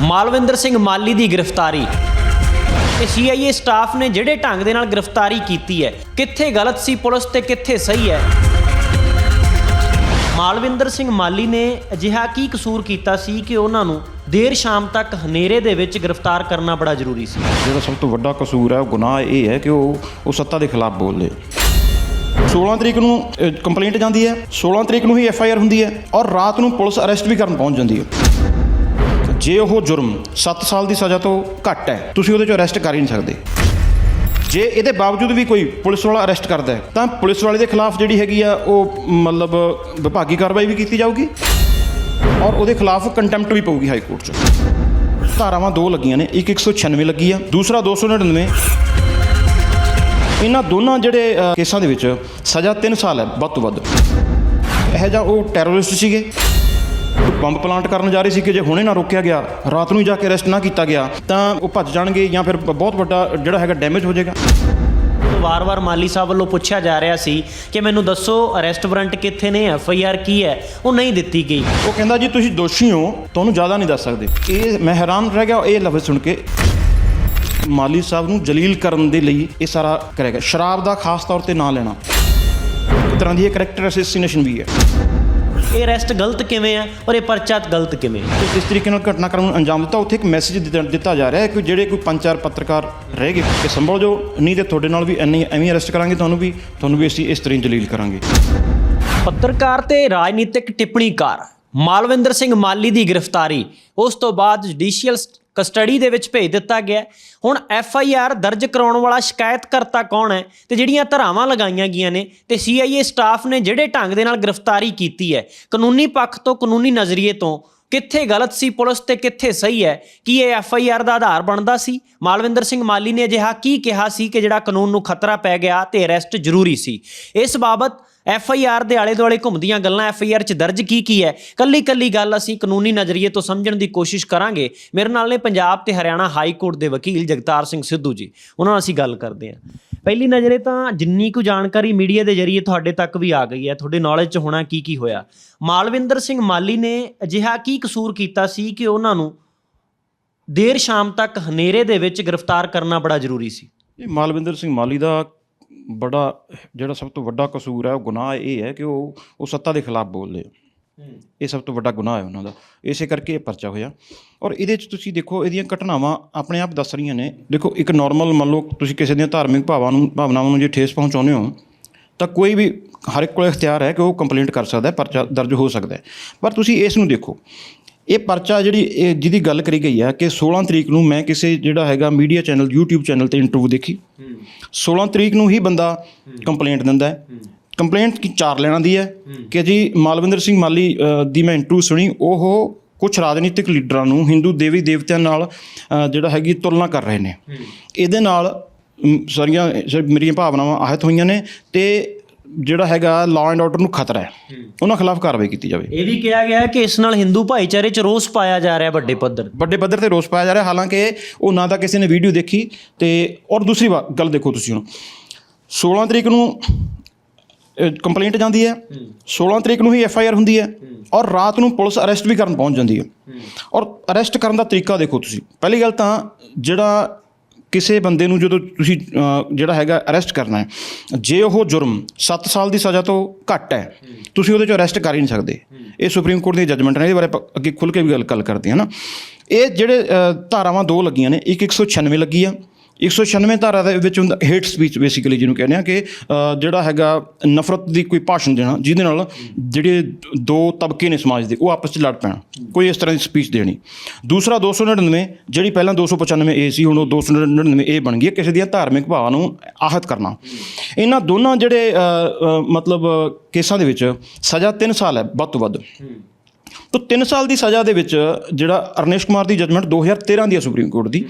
ਮਾਲਵਿੰਦਰ ਸਿੰਘ ਮਾਲੀ ਦੀ ਗ੍ਰਿਫਤਾਰੀ। ਤੇ ਸੀਆਈਏ ਸਟਾਫ ਨੇ ਜਿਹੜੇ ਢੰਗ ਦੇ ਨਾਲ ਗ੍ਰਿਫਤਾਰੀ ਕੀਤੀ ਹੈ, ਕਿੱਥੇ ਗਲਤ ਸੀ ਪੁਲਿਸ ਤੇ ਕਿੱਥੇ ਸਹੀ ਹੈ? ਮਾਲਵਿੰਦਰ ਸਿੰਘ ਮਾਲੀ ਨੇ ਅਜਿਹਾ ਕੀ ਕਸੂਰ ਕੀਤਾ ਸੀ ਕਿ ਉਹਨਾਂ ਨੂੰ ਦੇਰ ਸ਼ਾਮ ਤੱਕ ਹਨੇਰੇ ਦੇ ਵਿੱਚ ਗ੍ਰਿਫਤਾਰ ਕਰਨਾ ਬੜਾ ਜ਼ਰੂਰੀ ਸੀ? ਜਿਹੜਾ ਸਭ ਤੋਂ ਵੱਡਾ ਕਸੂਰ ਹੈ, ਉਹ ਗੁਨਾਹ ਇਹ ਹੈ ਕਿ ਉਹ ਉਹ ਸੱਤਾ ਦੇ ਖਿਲਾਫ ਬੋਲੇ। 16 ਤਰੀਕ ਨੂੰ ਕੰਪਲੇਂਟ ਜਾਂਦੀ ਹੈ 16 ਤਰੀਕ ਨੂੰ ਹੀ ਐਫ ਆਈ ਆਰ ਹੁੰਦੀ ਹੈ ਔਰ ਰਾਤ ਨੂੰ ਪੁਲਿਸ ਅਰੈਸਟ ਵੀ ਕਰਨ ਪਹੁੰਚ ਜਾਂਦੀ ਹੈ। ਜੇ ਉਹ ਜੁਰਮ 7 ਸਾਲ ਦੀ ਸਜ਼ਾ ਤੋਂ ਘੱਟ ਹੈ, ਤੁਸੀਂ ਉਹਦੇ ਚੋਂ ਅਰੈਸਟ ਕਰ ਹੀ ਨਹੀਂ ਸਕਦੇ। ਜੇ ਇਹਦੇ ਬਾਵਜੂਦ ਵੀ ਕੋਈ ਪੁਲਿਸ ਵਾਲਾ ਅਰੈਸਟ ਕਰਦਾ ਹੈ, ਤਾਂ ਪੁਲਿਸ ਵਾਲੇ ਦੇ ਖਿਲਾਫ ਜਿਹੜੀ ਹੈਗੀ ਆ, ਉਹ ਮਤਲਬ ਵਿਭਾਗੀ ਕਾਰਵਾਈ ਵੀ ਕੀਤੀ ਜਾਊਗੀ ਔਰ ਉਹਦੇ ਖਿਲਾਫ ਕੰਟੈਂਪਟ ਵੀ ਪਊਗੀ ਹਾਈ ਕੋਰਟ 'ਚ। ਧਾਰਾਵਾਂ ਦੋ ਲੱਗੀਆਂ ਨੇ, ਇੱਕ 196 ਲੱਗੀ ਆ, ਦੂਸਰਾ 299 ਇਹਨਾਂ ਦੋਨਾਂ ਜਿਹੜੇ ਕੇਸਾਂ ਦੇ ਵਿੱਚ ਸਜ਼ਾ 3 ਸਾਲ ਹੈ, ਵੱਧ ਤੋਂ ਵੱਧ। ਇਹ ਜਿਹਾ ਉਹ ਟੈਰਰਿਸਟ ਸੀਗੇ। ਬੰਬ ਪਲਾਂਟ ਕਰਨ ਜਾ ਰਹੇ ਸੀ ਕਿ ਜੇ ਹੁਣੇ ਨਾ ਰੋਕਿਆ ਗਿਆ ਰਾਤ ਨੂੰ ਜਾ ਕੇ ਅਰੈਸਟ ਨਾ ਕੀਤਾ ਗਿਆ ਤਾਂ ਉਹ ਭੱਜ ਜਾਣਗੇ ਜਾਂ ਫਿਰ ਬਹੁਤ ਵੱਡਾ ਜਿਹੜਾ ਹੈਗਾ ਡੈਮੇਜ ਹੋ ਜਾਏਗਾ। ਵਾਰ-ਵਾਰ ਮਾਲੀ ਸਾਹਿਬ ਵੱਲੋਂ ਪੁੱਛਿਆ ਜਾ ਰਿਹਾ ਸੀ ਕਿ ਮੈਨੂੰ ਦੱਸੋ ਅਰੈਸਟ ਵਾਰੰਟ ਕਿੱਥੇ ਨੇ ਐਫ ਆਈ ਆਰ ਕੀ ਹੈ? ਉਹ ਨਹੀਂ ਦਿੱਤੀ ਗਈ। ਉਹ ਕਹਿੰਦਾ ਜੀ ਤੁਸੀਂ ਦੋਸ਼ੀ ਹੋ ਤੁਹਾਨੂੰ ਜ਼ਿਆਦਾ ਨਹੀਂ ਦੱਸ ਸਕਦੇ। ਇਹ ਮੈਂ ਹੈਰਾਨ ਰਹਿ ਗਿਆ ਇਹ ਲਫ਼ਜ਼ ਸੁਣ ਕੇ। ਮਾਲੀ ਸਾਹਿਬ ਨੂੰ ਜਲੀਲ ਕਰਨ ਦੇ ਲਈ ਇਹ ਸਾਰਾ ਕਰੇਗਾ। ਸ਼ਰਾਬ ਦਾ ਖਾਸ ਤੌਰ ਤੇ ਨਾਂ ਲੈਣਾ। ਇੱਕ ਤਰ੍ਹਾਂ ਦੀ ਇਹ ਕਰੈਕਟਰ ਅਸੈਸੀਨੇਸ਼ਨ ਵੀ ਹੈ। ਇਹ ਅਰੈਸਟ ਗਲਤ ਕਿਵੇਂ ਹੈ ਔਰ ਇਹ ਪਰਚਾ ਗਲਤ ਕਿਵੇਂ ਤੇ ਜਿਸ ਤਰੀਕੇ ਨਾਲ ਘਟਨਾਕ੍ਰਮ ਨੂੰ ਅੰਜਾਮ ਦਿੱਤਾ? ਉੱਥੇ ਇੱਕ ਮੈਸੇਜ ਦਿੱਤਾ- ਜਾ ਰਿਹਾ ਹੈ ਕਿ ਜਿਹੜੇ ਕੋਈ ਪੰਜ ਚਾਰ ਪੱਤਰਕਾਰ ਰਹਿ ਗਏ ਕਿ ਸੰਭਲ ਜੋ ਨਹੀਂ ਤੇ ਤੁਹਾਡੇ ਨਾਲ ਵੀ ਐਨੀ ਐਵੇਂ ਅਰੈਸਟ ਕਰਾਂਗੇ ਤੁਹਾਨੂੰ ਵੀ ਤੁਹਾਨੂੰ ਵੀ ਅਸੀਂ ਇਸ ਤਰ੍ਹਾਂ ਜਲੀਲ ਕਰਾਂਗੇ। ਪੱਤਰਕਾਰ ਤੇ ਰਾਜਨੀਤਿਕ ਟਿੱਪਣੀਕਾਰ ਮਾਲਵਿੰਦਰ ਸਿੰਘ ਮਾਲੀ ਦੀ ਗ੍ਰਿਫਤਾਰੀ। ਉਸ ਤੋਂ ਬਾਅਦ ਜੁਡੀਸ਼ੀਅਲ ਕਸਟਡੀ ਦੇ ਵਿੱਚ ਭੇਜ ਦਿੱਤਾ ਗਿਆ ਹੁਣ ਐਫ ਆਈ ਆਰ ਦਰਜ ਕਰਾਉਣ ਵਾਲਾ ਸ਼ਿਕਾਇਤਕਰਤਾ ਕੌਣ ਹੈ ਤੇ ਜਿਹੜੀਆਂ ਧਰਾਵਾਂ ਲਗਾਈਆਂ ਗਈਆਂ ਨੇ ਤੇ ਸੀ ਆਈ ਏ ਸਟਾਫ ਨੇ ਜਿਹੜੇ ਢੰਗ ਦੇ ਨਾਲ ਗ੍ਰਿਫਤਾਰੀ ਕੀਤੀ ਹੈ, ਕਾਨੂੰਨੀ ਪੱਖ ਤੋਂ, ਕਾਨੂੰਨੀ ਨਜ਼ਰੀਏ ਤੋਂ, ਕਿੱਥੇ ਗਲਤ ਸੀ ਪੁਲਿਸ ਤੇ ਕਿੱਥੇ ਸਹੀ ਹੈ, ਕੀ ਇਹ ਐਫ ਆਈ ਆਰ ਦਾ ਆਧਾਰ ਬਣਦਾ ਸੀ? ਮਾਲਵਿੰਦਰ ਸਿੰਘ ਮਾਲੀ ਨੇ ਅਜਿਹਾ ਕੀ ਕਿਹਾ ਸੀ ਕਿ ਜਿਹੜਾ ਕਾਨੂੰਨ ਨੂੰ ਖਤਰਾ ਪੈ ਗਿਆ ਤੇ ਅਰੈਸਟ ਜ਼ਰੂਰੀ ਸੀ? ਇਸ ਬਾਬਤ ਐਫ ਆਈ ਆਰ ਦੇ ਆਲੇ ਦੁਆਲੇ ਘੁੰਮਦੀਆਂ ਗੱਲਾਂ ਐਫ ਆਈ ਆਰ 'ਚ ਦਰਜ ਕੀ ਕੀ ਹੈ? ਕੱਲੀ ਕੱਲੀ ਗੱਲ ਅਸੀਂ ਕਾਨੂੰਨੀ ਨਜ਼ਰੀਏ ਤੋਂ ਸਮਝਣ ਦੀ ਕੋਸ਼ਿਸ਼ ਕਰਾਂਗੇ। ਮੇਰੇ ਨਾਲ ਨੇ ਪੰਜਾਬ ਤੇ ਹਰਿਆਣਾ ਹਾਈ ਕੋਰਟ ਦੇ ਵਕੀਲ ਜਗਤਾਰ ਸਿੰਘ ਸਿੱਧੂ ਜੀ। ਉਹਨਾਂ ਨਾਲ ਅਸੀਂ ਗੱਲ ਕਰਦੇ ਹਾਂ। ਪਹਿਲੀ ਨਜ਼ਰੇ ਤਾਂ ਜਿੰਨੀ ਕੁ ਜਾਣਕਾਰੀ ਮੀਡੀਆ ਦੇ ਜ਼ਰੀਏ ਤੁਹਾਡੇ ਤੱਕ ਵੀ ਆ ਗਈ ਹੈ, ਤੁਹਾਡੇ ਨੌਲੇਜ 'ਚ ਹੋਣਾ ਕੀ ਕੀ ਹੋਇਆ। ਮਾਲਵਿੰਦਰ ਸਿੰਘ ਮਾਲੀ ਨੇ ਅਜਿਹਾ ਕੀ ਕਸੂਰ ਕੀਤਾ ਸੀ ਕਿ ਉਹਨਾਂ ਨੂੰ ਦੇਰ ਸ਼ਾਮ ਤੱਕ ਹਨੇਰੇ ਦੇ ਵਿੱਚ ਗ੍ਰਿਫਤਾਰ ਕਰਨਾ ਬੜਾ ਜ਼ਰੂਰੀ ਸੀ? ਇਹ ਮਾਲਵਿੰਦਰ ਸਿੰਘ ਮਾਲੀ ਦਾ ਬੜਾ ਜਿਹੜਾ ਸਭ ਤੋਂ ਵੱਡਾ ਕਸੂਰ ਹੈ ਉਹ ਗੁਨਾਹ ਇਹ ਹੈ ਕਿ ਉਹ ਉਹ ਸੱਤਾ ਦੇ ਖਿਲਾਫ ਬੋਲਦੇ ਆ। ਇਹ ਸਭ ਤੋਂ ਵੱਡਾ ਗੁਨਾਹ ਹੈ ਉਹਨਾਂ ਦਾ। ਇਸੇ ਕਰਕੇ ਇਹ ਪਰਚਾ ਹੋਇਆ। ਔਰ ਇਹਦੇ 'ਚ ਤੁਸੀਂ ਦੇਖੋ ਇਹਦੀਆਂ ਘਟਨਾਵਾਂ ਆਪਣੇ ਆਪ ਦੱਸ ਰਹੀਆਂ ਨੇ। ਦੇਖੋ ਇੱਕ ਨਾਰਮਲ ਮੰਨ ਲਓ ਤੁਸੀਂ ਕਿਸੇ ਦੀਆਂ ਧਾਰਮਿਕ ਭਾਵਾਂ ਨੂੰ ਭਾਵਨਾਵਾਂ ਨੂੰ ਜੇ ਠੇਸ ਪਹੁੰਚਾਉਂਦੇ ਹੋ ਤਾਂ ਕੋਈ ਵੀ ਹਰ ਇੱਕ ਕੋਲ ਇਖਤਿਆਰ ਹੈ ਕਿ ਉਹ ਕੰਪਲੇਂਟ ਕਰ ਸਕਦਾ ਹੈ ਪਰਚਾ ਦਰਜ ਹੋ ਸਕਦਾ ਹੈ। ਪਰ ਤੁਸੀਂ ਇਸ ਨੂੰ ਦੇਖੋ ਇਹ ਪਰਚਾ ਜਿਹੜੀ ਇਹ ਜਿਹਦੀ ਗੱਲ ਕਰੀ ਗਈ ਹੈ ਕਿ 16 ਤਰੀਕ ਨੂੰ ਮੈਂ ਕਿਸੇ ਜਿਹੜਾ ਹੈਗਾ ਮੀਡੀਆ ਚੈਨਲ YouTube ਚੈਨਲ ਤੇ ਇੰਟਰਵਿਊ ਦੇਖੀ। 16 ਤਰੀਕ ਨੂੰ ਹੀ ਬੰਦਾ ਕੰਪਲੇਂਟ ਦਿੰਦਾ ਹੈ। ਕੰਪਲੇਂਟ ਕੀ ਚਾਰ ਲੈਣਾ ਦੀ ਹੈ ਕਿ ਜੀ ਮਾਲਵਿੰਦਰ ਸਿੰਘ ਮਾਲੀ ਦੀ ਮੈਂ ਇੰਟਰਵਿਊ ਸੁਣੀ ਉਹ ਕੁਝ ਰਾਜਨੀਤਿਕ ਲੀਡਰਾਂ ਨੂੰ ਹਿੰਦੂ ਦੇਵੀ ਦੇਵਤਿਆਂ ਨਾਲ ਜਿਹੜਾ ਹੈਗੀ ਤੁਲਨਾ ਕਰ ਰਹੇ ਨੇ। ਇਹਦੇ ਨਾਲ ਸਾਰੀਆਂ ਮੇਰੀਆਂ ਭਾਵਨਾਵਾਂ ਆਹਤ ਹੋਈਆਂ ਨੇ ਤੇ ਜਿਹੜਾ ਹੈਗਾ ਲਾਅ ਐਂਡ ਆਰਡਰ ਨੂੰ ਖਤਰਾ ਹੈ ਉਹਨਾਂ ਖਿਲਾਫ ਕਾਰਵਾਈ ਕੀਤੀ ਜਾਵੇ। ਇਹ ਵੀ ਕਿਹਾ ਗਿਆ ਹੈ ਕਿ ਇਸ ਨਾਲ ਹਿੰਦੂ ਭਾਈਚਾਰੇ 'ਚ ਰੋਸ ਪਾਇਆ ਜਾ ਰਿਹਾ ਵੱਡੇ ਪੱਧਰ ਵੱਡੇ ਪੱਧਰ ਤੇ ਰੋਸ ਪਾਇਆ ਜਾ ਰਿਹਾ ਹਾਲਾਂਕਿ ਉਹ ਨਾ ਤਾਂ ਕਿਸੇ ਨੇ ਵੀਡੀਓ ਦੇਖੀ ਤੇ ਔਰ ਦੂਸਰੀ ਗੱਲ ਦੇਖੋ ਤੁਸੀਂ ਹੁਣ। 16 ਤਰੀਕ ਨੂੰ ਕੰਪਲੇਂਟ ਜਾਂਦੀ ਹੈ। 16 ਤਰੀਕ ਨੂੰ ਹੀ ਐਫ ਆਈ ਆਰ ਹੁੰਦੀ ਹੈ। ਔਰ ਰਾਤ ਨੂੰ ਪੁਲਿਸ ਅਰੈਸਟ ਵੀ ਕਰਨ ਪਹੁੰਚ ਜਾਂਦੀ ਹੈ। ਔਰ ਅਰੈਸਟ ਕਰਨ ਦਾ ਤਰੀਕਾ ਦੇਖੋ ਤੁਸੀਂ। ਪਹਿਲੀ ਗੱਲ ਤਾਂ ਜਿਹੜਾ ਕਿਸੇ ਬੰਦੇ ਨੂੰ ਜਦੋਂ ਤੁਸੀਂ ਜਿਹੜਾ ਹੈਗਾ ਅਰੈਸਟ ਕਰਨਾ ਹੈ, ਜੇ ਉਹ ਜੁਰਮ 7 ਸਾਲ ਦੀ ਸਜ਼ਾ ਤੋਂ ਘੱਟ ਹੈ, ਤੁਸੀਂ ਉਹਦੇ ਚੋਂ ਅਰੈਸਟ ਕਰ ਹੀ ਨਹੀਂ ਸਕਦੇ। ਇਹ ਸੁਪਰੀਮ ਕੋਰਟ ਦੀ ਜੱਜਮੈਂਟ ਨੇ, ਇਹਦੇ ਬਾਰੇ ਅੱਗੇ ਖੁੱਲ ਕੇ ਵੀ ਗੱਲ ਗੱਲ ਕਰਦੇ ਹਾਂ ਨਾ। ਇਹ ਜਿਹੜੇ ਧਾਰਾਵਾਂ ਦੋ ਲੱਗੀਆਂ ਨੇ, ਇੱਕ 196 ਲੱਗੀ ਆ 196 ਧਾਰਾ ਦੇ ਵਿੱਚ ਹੁੰਦਾ ਹੇਟ ਸਪੀਚ ਬੇਸਿਕਲੀ ਜਿਹਨੂੰ ਕਹਿੰਦੇ ਆ ਕਿ ਜਿਹੜਾ ਹੈਗਾ ਨਫ਼ਰਤ ਦੀ ਕੋਈ ਭਾਸ਼ਣ ਦੇਣਾ, ਜਿਹਦੇ ਨਾਲ ਜਿਹੜੇ ਦੋ ਤਬਕੇ ਨੇ ਸਮਾਜ ਦੇ, ਉਹ ਆਪਸ ਵਿੱਚ ਲੜ ਪੈਣਾ, ਕੋਈ ਇਸ ਤਰ੍ਹਾਂ ਦੀ ਸਪੀਚ ਦੇਣੀ। ਦੂਸਰਾ 299 ਜਿਹੜੀ ਪਹਿਲਾਂ 295 ਏ ਸੀ, ਹੁਣ ਉਹ 299 ਏ ਬਣ ਗਈ ਕਿਸੇ ਦੀਆਂ ਧਾਰਮਿਕ ਭਾਵਾਂ ਨੂੰ ਆਹਤ ਕਰਨਾ। ਇਹਨਾਂ ਦੋਨਾਂ ਜਿਹੜੇ ਮਤਲਬ ਕੇਸਾਂ ਦੇ ਵਿੱਚ ਸਜ਼ਾ 3 ਸਾਲ ਹੈ, ਵੱਧ ਤੋਂ ਵੱਧ। ਤੋ 3 ਸਾਲ ਦੀ ਸਜ਼ਾ ਦੇ ਵਿੱਚ ਜਿਹੜਾ ਅਰਨੇਸ਼ ਕੁਮਾਰ ਦੀ ਜਜਮੈਂਟ 2013 ਦੀ ਹੈ ਸੁਪਰੀਮ ਕੋਰਟ ਦੀ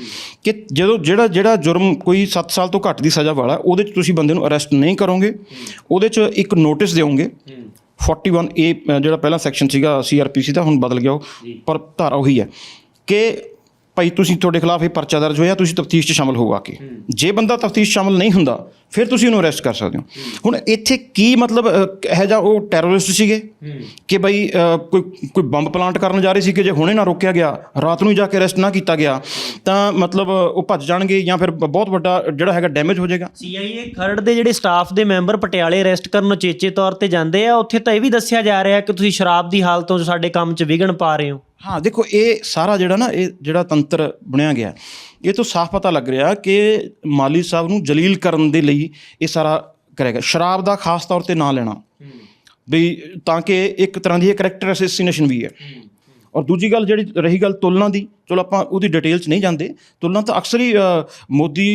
ਕਿ ਜਦੋਂ ਜਿਹੜਾ ਜਿਹੜਾ ਜੁਰਮ ਕੋਈ 7 ਸਾਲ ਤੋਂ ਘੱਟ ਦੀ ਸਜ਼ਾ ਵਾਲਾ ਉਹਦੇ 'ਚ ਤੁਸੀਂ ਬੰਦੇ ਨੂੰ ਅਰੈਸਟ ਨਹੀਂ ਕਰੋਗੇ ਉਹਦੇ 'ਚ ਇੱਕ ਨੋਟਿਸ ਦਿਓਗੇ। 41 ਏ ਜਿਹੜਾ ਪਹਿਲਾ ਸੈਕਸ਼ਨ ਸੀਗਾ ਸੀਆਰਪੀਸੀ ਦਾ ਹੁਣ ਬਦਲ ਗਿਆ ਉਹ ਪਰ ਧਾਰਾ ਉਹੀ ਹੈ ਕਿ ਭਾਈ ਤੁਸੀਂ ਤੁਹਾਡੇ ਖਿਲਾਫ ਇਹ ਪਰਚਾ ਦਰਜ ਹੋਇਆ ਤੁਸੀਂ ਤਫਤੀਸ਼ 'ਚ ਸ਼ਾਮਲ ਹੋ ਆ ਕੇ ਜੇ ਬੰਦਾ ਤਫਤੀਸ਼ ਸ਼ਾਮਲ ਨਹੀਂ ਹੁੰਦਾ ਫਿਰ ਤੁਸੀਂ ਉਹਨੂੰ ਅਰੈਸਟ ਕਰ ਸਕਦੇ ਹੋ। ਹੁਣ ਇੱਥੇ ਕੀ ਮਤਲਬ ਇਹੋ ਜਿਹਾ ਉਹ ਟੈਰਰਿਸਟ ਸੀਗੇ ਕਿ ਅਹ, ਕੋਈ ਕੋਈ ਬੰਬ ਪਲਾਂਟ ਕਰਨ ਜਾ ਰਹੇ ਸੀ ਕਿ ਜੇ ਹੁਣੇ ਨਾ ਰੋਕਿਆ ਗਿਆ ਰਾਤ ਨੂੰ ਜਾ ਕੇ ਅਰੈਸਟ ਨਾ ਕੀਤਾ ਗਿਆ ਤਾਂ ਮਤਲਬ ਉਹ ਭੱਜ ਜਾਣਗੇ ਜਾਂ ਫਿਰ ਬਹੁਤ ਵੱਡਾ ਜਿਹੜਾ ਹੈਗਾ ਡੈਮੇਜ ਹੋ ਜਾਏਗਾ। ਸੀਆਈਏ ਖਰੜ ਦੇ ਜਿਹੜੇ ਸਟਾਫ ਦੇ ਮੈਂਬਰ ਪਟਿਆਲੇ ਅਰੈਸਟ ਕਰਨ ਉਚੇਚੇ ਤੌਰ ਤੇ ਜਾਂਦੇ ਆ ਉੱਥੇ ਤਾਂ ਇਹ ਵੀ ਦੱਸਿਆ ਜਾ ਰਿਹਾ ਕਿ ਤੁਸੀਂ ਸ਼ਰਾਬ ਦੀ ਹਾਲਤੋਂ ਸਾਡੇ ਕੰਮ 'ਚ ਵਿਘਨ ਪਾ ਰਹੇ ਹੋ। ਹਾਂ ਦੇਖੋ ਇਹ ਸਾਰਾ ਜਿਹੜਾ ਨਾ ਇਹ ਜਿਹੜਾ ਤੰਤਰ ਬਣਿਆ ਗਿਆ ਇਹ ਤੋਂ ਸਾਫ਼ ਪਤਾ ਲੱਗ ਰਿਹਾ ਕਿ ਮਾਲੀ ਸਾਹਿਬ ਨੂੰ ਜਲੀਲ ਕਰਨ ਦੇ ਲਈ ਇਹ ਸਾਰਾ ਕਰੇਗਾ ਸ਼ਰਾਬ ਦਾ ਖਾਸ ਤੌਰ ਤੇ ਨਾਂ ਲੈਣਾ। ਵੀ ਤਾਂ ਕਿ ਇੱਕ ਤਰ੍ਹਾਂ ਦੀ ਇਹ ਕਰੈਕਟਰ ਅਸੈਸੀਨੇਸ਼ਨ ਵੀ ਹੈ। ਔਰ ਦੂਜੀ ਗੱਲ ਜਿਹੜੀ ਰਹੀ ਗੱਲ ਤੁਲਨਾ ਦੀ ਚਲੋ ਆਪਾਂ ਉਹਦੀ ਡਿਟੇਲ 'ਚ ਨਹੀਂ ਜਾਂਦੇ ਤੁਲਨਾ ਤਾਂ ਅਕਸਰ ਹੀ ਮੋਦੀ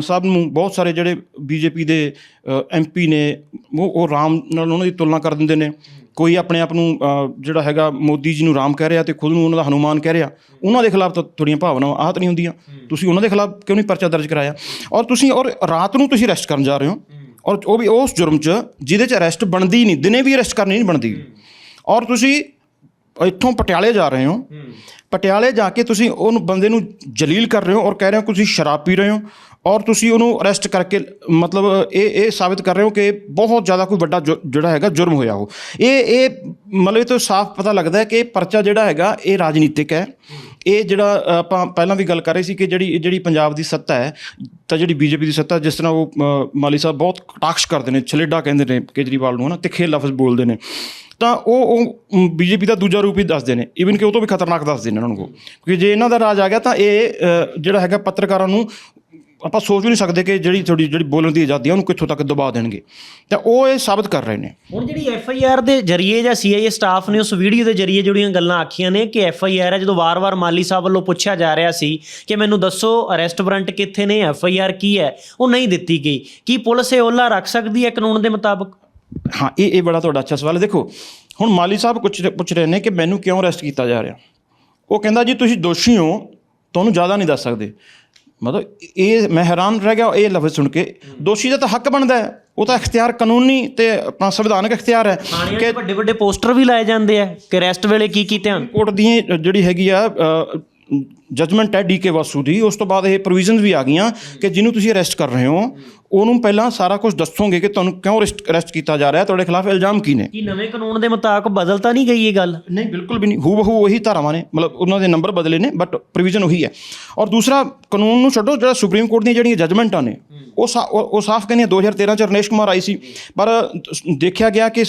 ਸਾਹਿਬ ਨੂੰ ਬਹੁਤ ਸਾਰੇ ਜਿਹੜੇ ਬੀਜੇਪੀ ਦੇ ਐਮਪੀ ਨੇ ਉਹ ਉਹ ਰਾਮ ਨਾਲ ਉਹਨਾਂ ਦੀ ਤੁਲਨਾ ਕਰ ਦਿੰਦੇ ਨੇ। ਕੋਈ ਆਪਣੇ ਆਪ ਨੂੰ ਜਿਹੜਾ ਹੈਗਾ ਮੋਦੀ ਜੀ ਨੂੰ ਰਾਮ ਕਹਿ ਰਿਹਾ ਤੇ ਖੁਦ ਨੂੰ ਉਹਨਾਂ ਦਾ ਹਨੂਮਾਨ ਕਹਿ ਰਿਹਾ ਉਹਨਾਂ ਦੇ ਖਿਲਾਫ ਤਾਂ ਥੋੜੀਆਂ ਭਾਵਨਾਵਾਂ ਆਹਤ ਨਹੀਂ ਹੁੰਦੀਆਂ। ਤੁਸੀਂ ਉਹਨਾਂ ਦੇ ਖਿਲਾਫ ਕਿਉਂ ਨਹੀਂ ਪਰਚਾ ਦਰਜ ਕਰਾਇਆ? ਔਰ ਤੁਸੀਂ ਔਰ ਰਾਤ ਨੂੰ ਤੁਸੀਂ ਅਰੈਸਟ ਕਰਨ ਜਾ ਰਹੇ ਹੋ। ਔਰ ਉਹ ਵੀ ਉਸ ਜੁਰਮ 'ਚ ਜਿਹਦੇ 'ਚ ਅਰੈਸਟ ਬਣਦੀ ਨਹੀਂ ਦਿਨੇ ਵੀ ਅਰੈਸਟ ਕਰਨੀ ਨਹੀਂ ਬਣਦੀ। ਔਰ ਤੁਸੀਂ ਇੱਥੋਂ ਪਟਿਆਲੇ ਜਾ ਰਹੇ ਹੋ। ਪਟਿਆਲੇ ਜਾ ਕੇ ਤੁਸੀਂ ਉਹਨੂੰ ਬੰਦੇ ਨੂੰ ਜਲੀਲ ਕਰ ਰਹੇ ਹੋ ਔਰ ਕਹਿ ਰਹੇ ਹੋ ਤੁਸੀਂ ਸ਼ਰਾਬ ਪੀ ਰਹੇ ਹੋ ਔਰ ਤੁਸੀਂ ਉਹਨੂੰ ਅਰੈਸਟ ਕਰਕੇ ਮਤਲਬ ਇਹ ਇਹ ਸਾਬਿਤ ਕਰ ਰਹੇ ਹੋ ਕਿ ਬਹੁਤ ਜ਼ਿਆਦਾ ਕੋਈ ਵੱਡਾ ਜਿਹੜਾ ਹੈਗਾ ਜੁਰਮ ਹੋਇਆ ਉਹ। ਇਹ ਇਹ ਮਤਲਬ ਇਹ ਤੋਂ ਸਾਫ਼ ਪਤਾ ਲੱਗਦਾ ਹੈ ਕਿ ਇਹ ਪਰਚਾ ਜਿਹੜਾ ਹੈਗਾ ਇਹ ਰਾਜਨੀਤਿਕ ਹੈ। ਇਹ ਜਿਹੜਾ ਆਪਾਂ ਪਹਿਲਾਂ ਵੀ ਗੱਲ ਕਰ ਰਹੇ ਸੀ ਕਿ ਜਿਹੜੀ ਜਿਹੜੀ ਪੰਜਾਬ ਦੀ ਸੱਤਾ ਹੈ ਤਾਂ ਜਿਹੜੀ ਬੀਜੇਪੀ ਦੀ ਸੱਤਾ ਜਿਸ ਤਰ੍ਹਾਂ ਉਹ ਮਾਲੀ ਸਾਹਿਬ ਬਹੁਤ ਕਟਾਕਸ਼ ਕਰਦੇ ਨੇ ਛਲੇਡਾ ਕਹਿੰਦੇ ਨੇ ਕੇਜਰੀਵਾਲ ਨੂੰ ਹਨਾ ਤਿੱਖੇ ਲਫ਼ਜ਼ ਬੋਲਦੇ ਨੇ। ਤਾਂ ਉਹ ਉਹ ਬੀਜੇਪੀ ਦਾ ਦੂਜਾ ਰੂਪ ਹੀ ਦੱਸਦੇ ਨੇ। ਈਵਨ ਕਿ ਉਹ ਤੋਂ ਵੀ ਖਤਰਨਾਕ ਦੱਸਦੇ ਨੇ ਉਹਨਾਂ ਨੂੰ। ਉਹ। ਕਿਉਂਕਿ ਜੇ ਇਹਨਾਂ ਦਾ ਰਾਜ ਆ ਗਿਆ ਤਾਂ ਇਹ ਜਿਹੜਾ ਹੈਗਾ ਪੱਤਰਕਾਰਾਂ ਨੂੰ ਆਪਾਂ ਸੋਚ ਵੀ ਨਹੀਂ ਸਕਦੇ ਕਿ ਜਿਹੜੀ ਤੁਹਾਡੀ, ਜਿਹੜੀ ਬੋਲਣ ਦੀ ਆਜ਼ਾਦੀ ਆ, ਉਹਨੂੰ ਕਿੱਥੋਂ ਤੱਕ ਦਬਾ ਦੇਣਗੇ। ਤਾਂ ਉਹ ਇਹ ਸਾਬਤ ਕਰ ਰਹੇ ਨੇ। ਹੁਣ ਜਿਹੜੀ ਐਫ ਆਈ ਆਰ ਦੇ ਜਰੀਏ ਜਾਂ ਸੀ ਆਈ ਏ ਸਟਾਫ ਨੇ ਉਸ ਵੀਡੀਓ ਦੇ ਜਰੀਏ ਜਿਹੜੀਆਂ ਗੱਲਾਂ ਆਖੀਆਂ ਨੇ ਕਿ ਐਫ ਆਈ ਆਰ ਹੈ ਜਦੋਂ ਵਾਰ-ਵਾਰ ਮਾਲੀ ਸਾਹਿਬ ਵੱਲੋਂ ਪੁੱਛਿਆ ਜਾ ਰਿਹਾ ਸੀ ਕਿ ਮੈਨੂੰ ਦੱਸੋ ਅਰੈਸਟ ਵਾਰੰਟ ਕਿੱਥੇ ਨੇ ਐਫ ਆਈ ਆਰ ਕੀ ਹੈ, ਉਹ ਨਹੀਂ ਦਿੱਤੀ ਗਈ। ਕੀ ਪੁਲਿਸ ਇਹ ਓਲਾ ਰੱਖ ਸਕਦੀ ਹੈ ਕਾਨੂੰਨ ਦੇ ਮੁਤਾਬਕ? ਹਾਂ ਇਹ ਇਹ ਬੜਾ ਤੁਹਾਡਾ ਅੱਛਾ ਸਵਾਲ ਹੈ। ਦੇਖੋ ਹੁਣ ਮਾਲੀ ਸਾਹਿਬ ਕੁਛ ਪੁੱਛ ਰਹੇ ਨੇ ਕਿ ਮੈਨੂੰ ਕਿਉਂ ਅਰੈਸਟ ਕੀਤਾ ਜਾ ਰਿਹਾ? ਉਹ ਕਹਿੰਦਾ ਜੀ ਤੁਸੀਂ ਦੋਸ਼ੀ ਹੋ ਤੁਹਾਨੂੰ ਜ਼ਿਆਦਾ ਨਹੀਂ ਦੱਸ ਸਕਦੇ। ਮਤਲਬ ਇਹ ਮੈਂ ਹੈਰਾਨ ਰਹਿ ਗਿਆ ਇਹ ਲਫ਼ਜ਼ ਸੁਣ ਕੇ। ਦੋਸ਼ੀ ਦਾ ਤਾਂ ਹੱਕ ਬਣਦਾ ਹੈ। ਉਹ ਤਾਂ ਇਖਤਿਆਰ ਕਾਨੂੰਨੀ ਤੇ ਆਪਣਾ ਸੰਵਿਧਾਨਕ ਇਖਤਿਆਰ ਹੈ 'ਚ ਵੱਡੇ ਵੱਡੇ ਪੋਸਟਰ ਵੀ ਲਾਏ ਜਾਂਦੇ ਆ ਕਿ ਅਰੈਸਟ ਵੇਲੇ ਕੀ ਕੀ ਧਿਆਨ ਕੋਰਟ ਦੀ ਜਿਹੜੀ ਹੈਗੀ ਆ ਜਜਮੈਂਟ ਹੈ ਡੀਕੇ ਵਾਸੂ ਦੀ ਉਸ ਤੋਂ ਬਾਅਦ ਇਹ ਪ੍ਰੋਵੀਜ਼ਨਸ ਵੀ ਆ ਗਈਆਂ ਕਿ ਜਿਹਨੂੰ ਤੁਸੀਂ ਅਰੈਸਟ ਕਰ ਰਹੇ ਹੋ ਉਹਨੂੰ ਪਹਿਲਾਂ ਸਾਰਾ ਕੁਝ ਦੱਸੋਗੇ ਕਿ ਤੁਹਾਨੂੰ ਕਿਉਂ ਅਰੈਸਟ ਕੀਤਾ ਜਾ ਰਿਹਾ ਤੁਹਾਡੇ ਖਿਲਾਫ ਇਲਜ਼ਾਮ ਕੀ ਨੇ? ਕੀ ਨਵੇਂ ਕਾਨੂੰਨ ਦੇ ਮੁਤਾਬਕ ਬਦਲ ਤਾਂ ਨਹੀਂ ਗਈ ਇਹ ਗੱਲ? ਨਹੀਂ ਬਿਲਕੁਲ ਵੀ ਨਹੀਂ ਹੂ ਬਹੂ ਉਹੀ ਧਾਰਾਵਾਂ ਨੇ ਮਤਲਬ ਉਹਨਾਂ ਦੇ ਨੰਬਰ ਬਦਲੇ ਨੇ ਬਟ ਪ੍ਰੋਵੀਜ਼ਨ ਉਹੀ ਹੈ। ਔਰ ਦੂਸਰਾ ਕਾਨੂੰਨ ਨੂੰ ਛੱਡੋ ਜਿਹੜਾ ਸੁਪਰੀਮ ਕੋਰਟ ਦੀਆਂ ਜਿਹੜੀਆਂ ਜਜਮੈਂਟਾਂ ਨੇ ਉਹ ਉਹ ਸਾਫ਼ ਕਹਿੰਦੀਆਂ 2013 ਚ ਰਨੇਸ਼ ਕੁਮਾਰ ਆਈ ਸੀ ਪਰ ਦੇਖਿਆ ਗਿਆ ਕਿ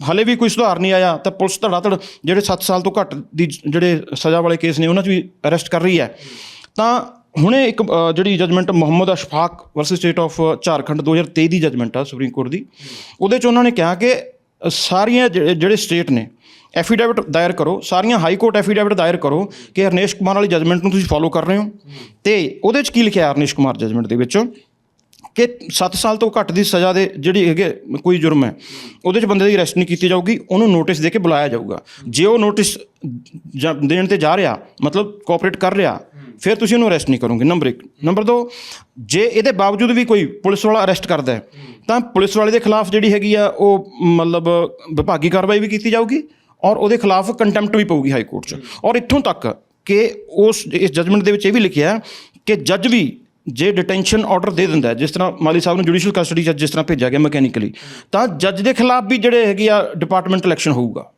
ਹਲੇ ਵੀ ਕੋਈ ਸੁਧਾਰ ਨਹੀਂ ਆਇਆ, ਤਾਂ ਪੁਲਿਸ ਧੜਾਧੜ ਜਿਹੜੇ 7 ਸਾਲ ਤੋਂ ਘੱਟ ਦੀ ਜਿਹੜੇ ਸਜ਼ਾ ਵਾਲੇ ਕੇਸ ਨੇ, ਉਹਨਾਂ 'ਚ ਵੀ ਅਰੈਸਟ ਕਰ ਰਹੀ ਹੈ। ਤਾਂ ਹੁਣੇ ਇੱਕ ਜਿਹੜੀ judgement Mohammad Ashfaq versus state of Jharkhand 2023 ਦੀ ਜਜਮੈਂਟ ਆ, ਸੁਪਰੀਮ ਕੋਰਟ ਦੀ, ਉਹਦੇ 'ਚ ਉਹਨਾਂ ਨੇ ਕਿਹਾ ਕਿ ਸਾਰੀਆਂ ਜਿਹੜੇ ਜਿਹੜੇ ਸਟੇਟ ਨੇ, ਐਫੀਡੇਵਿਟ ਦਾਇਰ ਕਰੋ, ਸਾਰੀਆਂ ਹਾਈ ਕੋਰਟ ਐਫੀਡੇਵਿਟ ਦਾਇਰ ਕਰੋ ਕਿ ਹਰਨੇਸ਼ ਕੁਮਾਰ ਵਾਲੀ ਜਜਮੈਂਟ ਨੂੰ ਤੁਸੀਂ ਫੋਲੋ ਕਰ ਰਹੇ ਹੋ। ਤੇ ਉਹਦੇ 'ਚ ਕੀ ਲਿਖਿਆ ਹਰਨੇਸ਼ ਕੁਮਾਰ ਜਜਮੈਂਟ ਦੇ ਵਿੱਚ? ਕਿ 7 ਸਾਲ ਤੋਂ ਘੱਟ ਦੀ ਸਜ਼ਾ ਦੇ ਜਿਹੜੀ ਹੈਗੇ ਕੋਈ ਜੁਰਮ ਹੈ, ਉਹਦੇ 'ਚ ਬੰਦੇ ਦੀ ਅਰੈਸਟ ਨਹੀਂ ਕੀਤੀ ਜਾਊਗੀ, ਉਹਨੂੰ ਨੋਟਿਸ ਦੇ ਕੇ ਬੁਲਾਇਆ ਜਾਊਗਾ। ਜੇ ਉਹ ਨੋਟਿਸ ਦੇਣ ਤੇ ਜਾ ਰਿਹਾ, ਮਤਲਬ ਕੋਆਪਰੇਟ ਕਰ ਰਿਹਾ, ਫਿਰ ਤੁਸੀਂ ਉਹਨੂੰ ਅਰੈਸਟ ਨਹੀਂ ਕਰੋਗੇ। ਨੰਬਰ 1 ਨੰਬਰ 2 ਜੇ ਇਹਦੇ ਬਾਵਜੂਦ ਵੀ ਕੋਈ ਪੁਲਿਸ ਵਾਲਾ ਅਰੈਸਟ ਕਰਦਾ ਹੈ, ਤਾਂ ਪੁਲਿਸ ਵਾਲੇ ਦੇ ਖਿਲਾਫ ਜਿਹੜੀ ਹੈਗੀ ਆ, ਉਹ ਮਤਲਬ ਵਿਭਾਗੀ ਕਾਰਵਾਈ ਵੀ ਕੀਤੀ ਜਾਊਗੀ ਔਰ ਉਹਦੇ ਖਿਲਾਫ ਕੰਟੈਂਪਟ ਵੀ ਪਊਗੀ ਹਾਈ ਕੋਰਟ 'ਚ। ਔਰ ਇੱਥੋਂ ਤੱਕ ਕਿ ਉਸ, ਇਸ ਜਜਮੈਂਟ ਦੇ ਵਿੱਚ ਇਹ ਵੀ ਲਿਖਿਆ ਕਿ ਜੱਜ ਵੀ ਜੇ ਡਿਟੈਂਸ਼ਨ ਆਰਡਰ ਦੇ ਦਿੰਦਾ ਜਿਸ ਤਰ੍ਹਾਂ ਮਾਲੀ ਸਾਹਿਬ ਨੂੰ ਜੁਡੀਸ਼ੀਅਲ ਕਸਟਡੀ 'ਚ ਜਿਸ ਤਰ੍ਹਾਂ ਭੇਜਿਆ ਗਿਆ ਮਕੈਨੀਕਲੀ ਤਾਂ ਜੱਜ ਦੇ ਖਿਲਾਫ ਵੀ ਜਿਹੜੇ ਹੈਗੇ ਆ ਡਿਪਾਰਟਮੈਂਟ ਇਲੈਕਸ਼ਨ ਹੋਊਗਾ।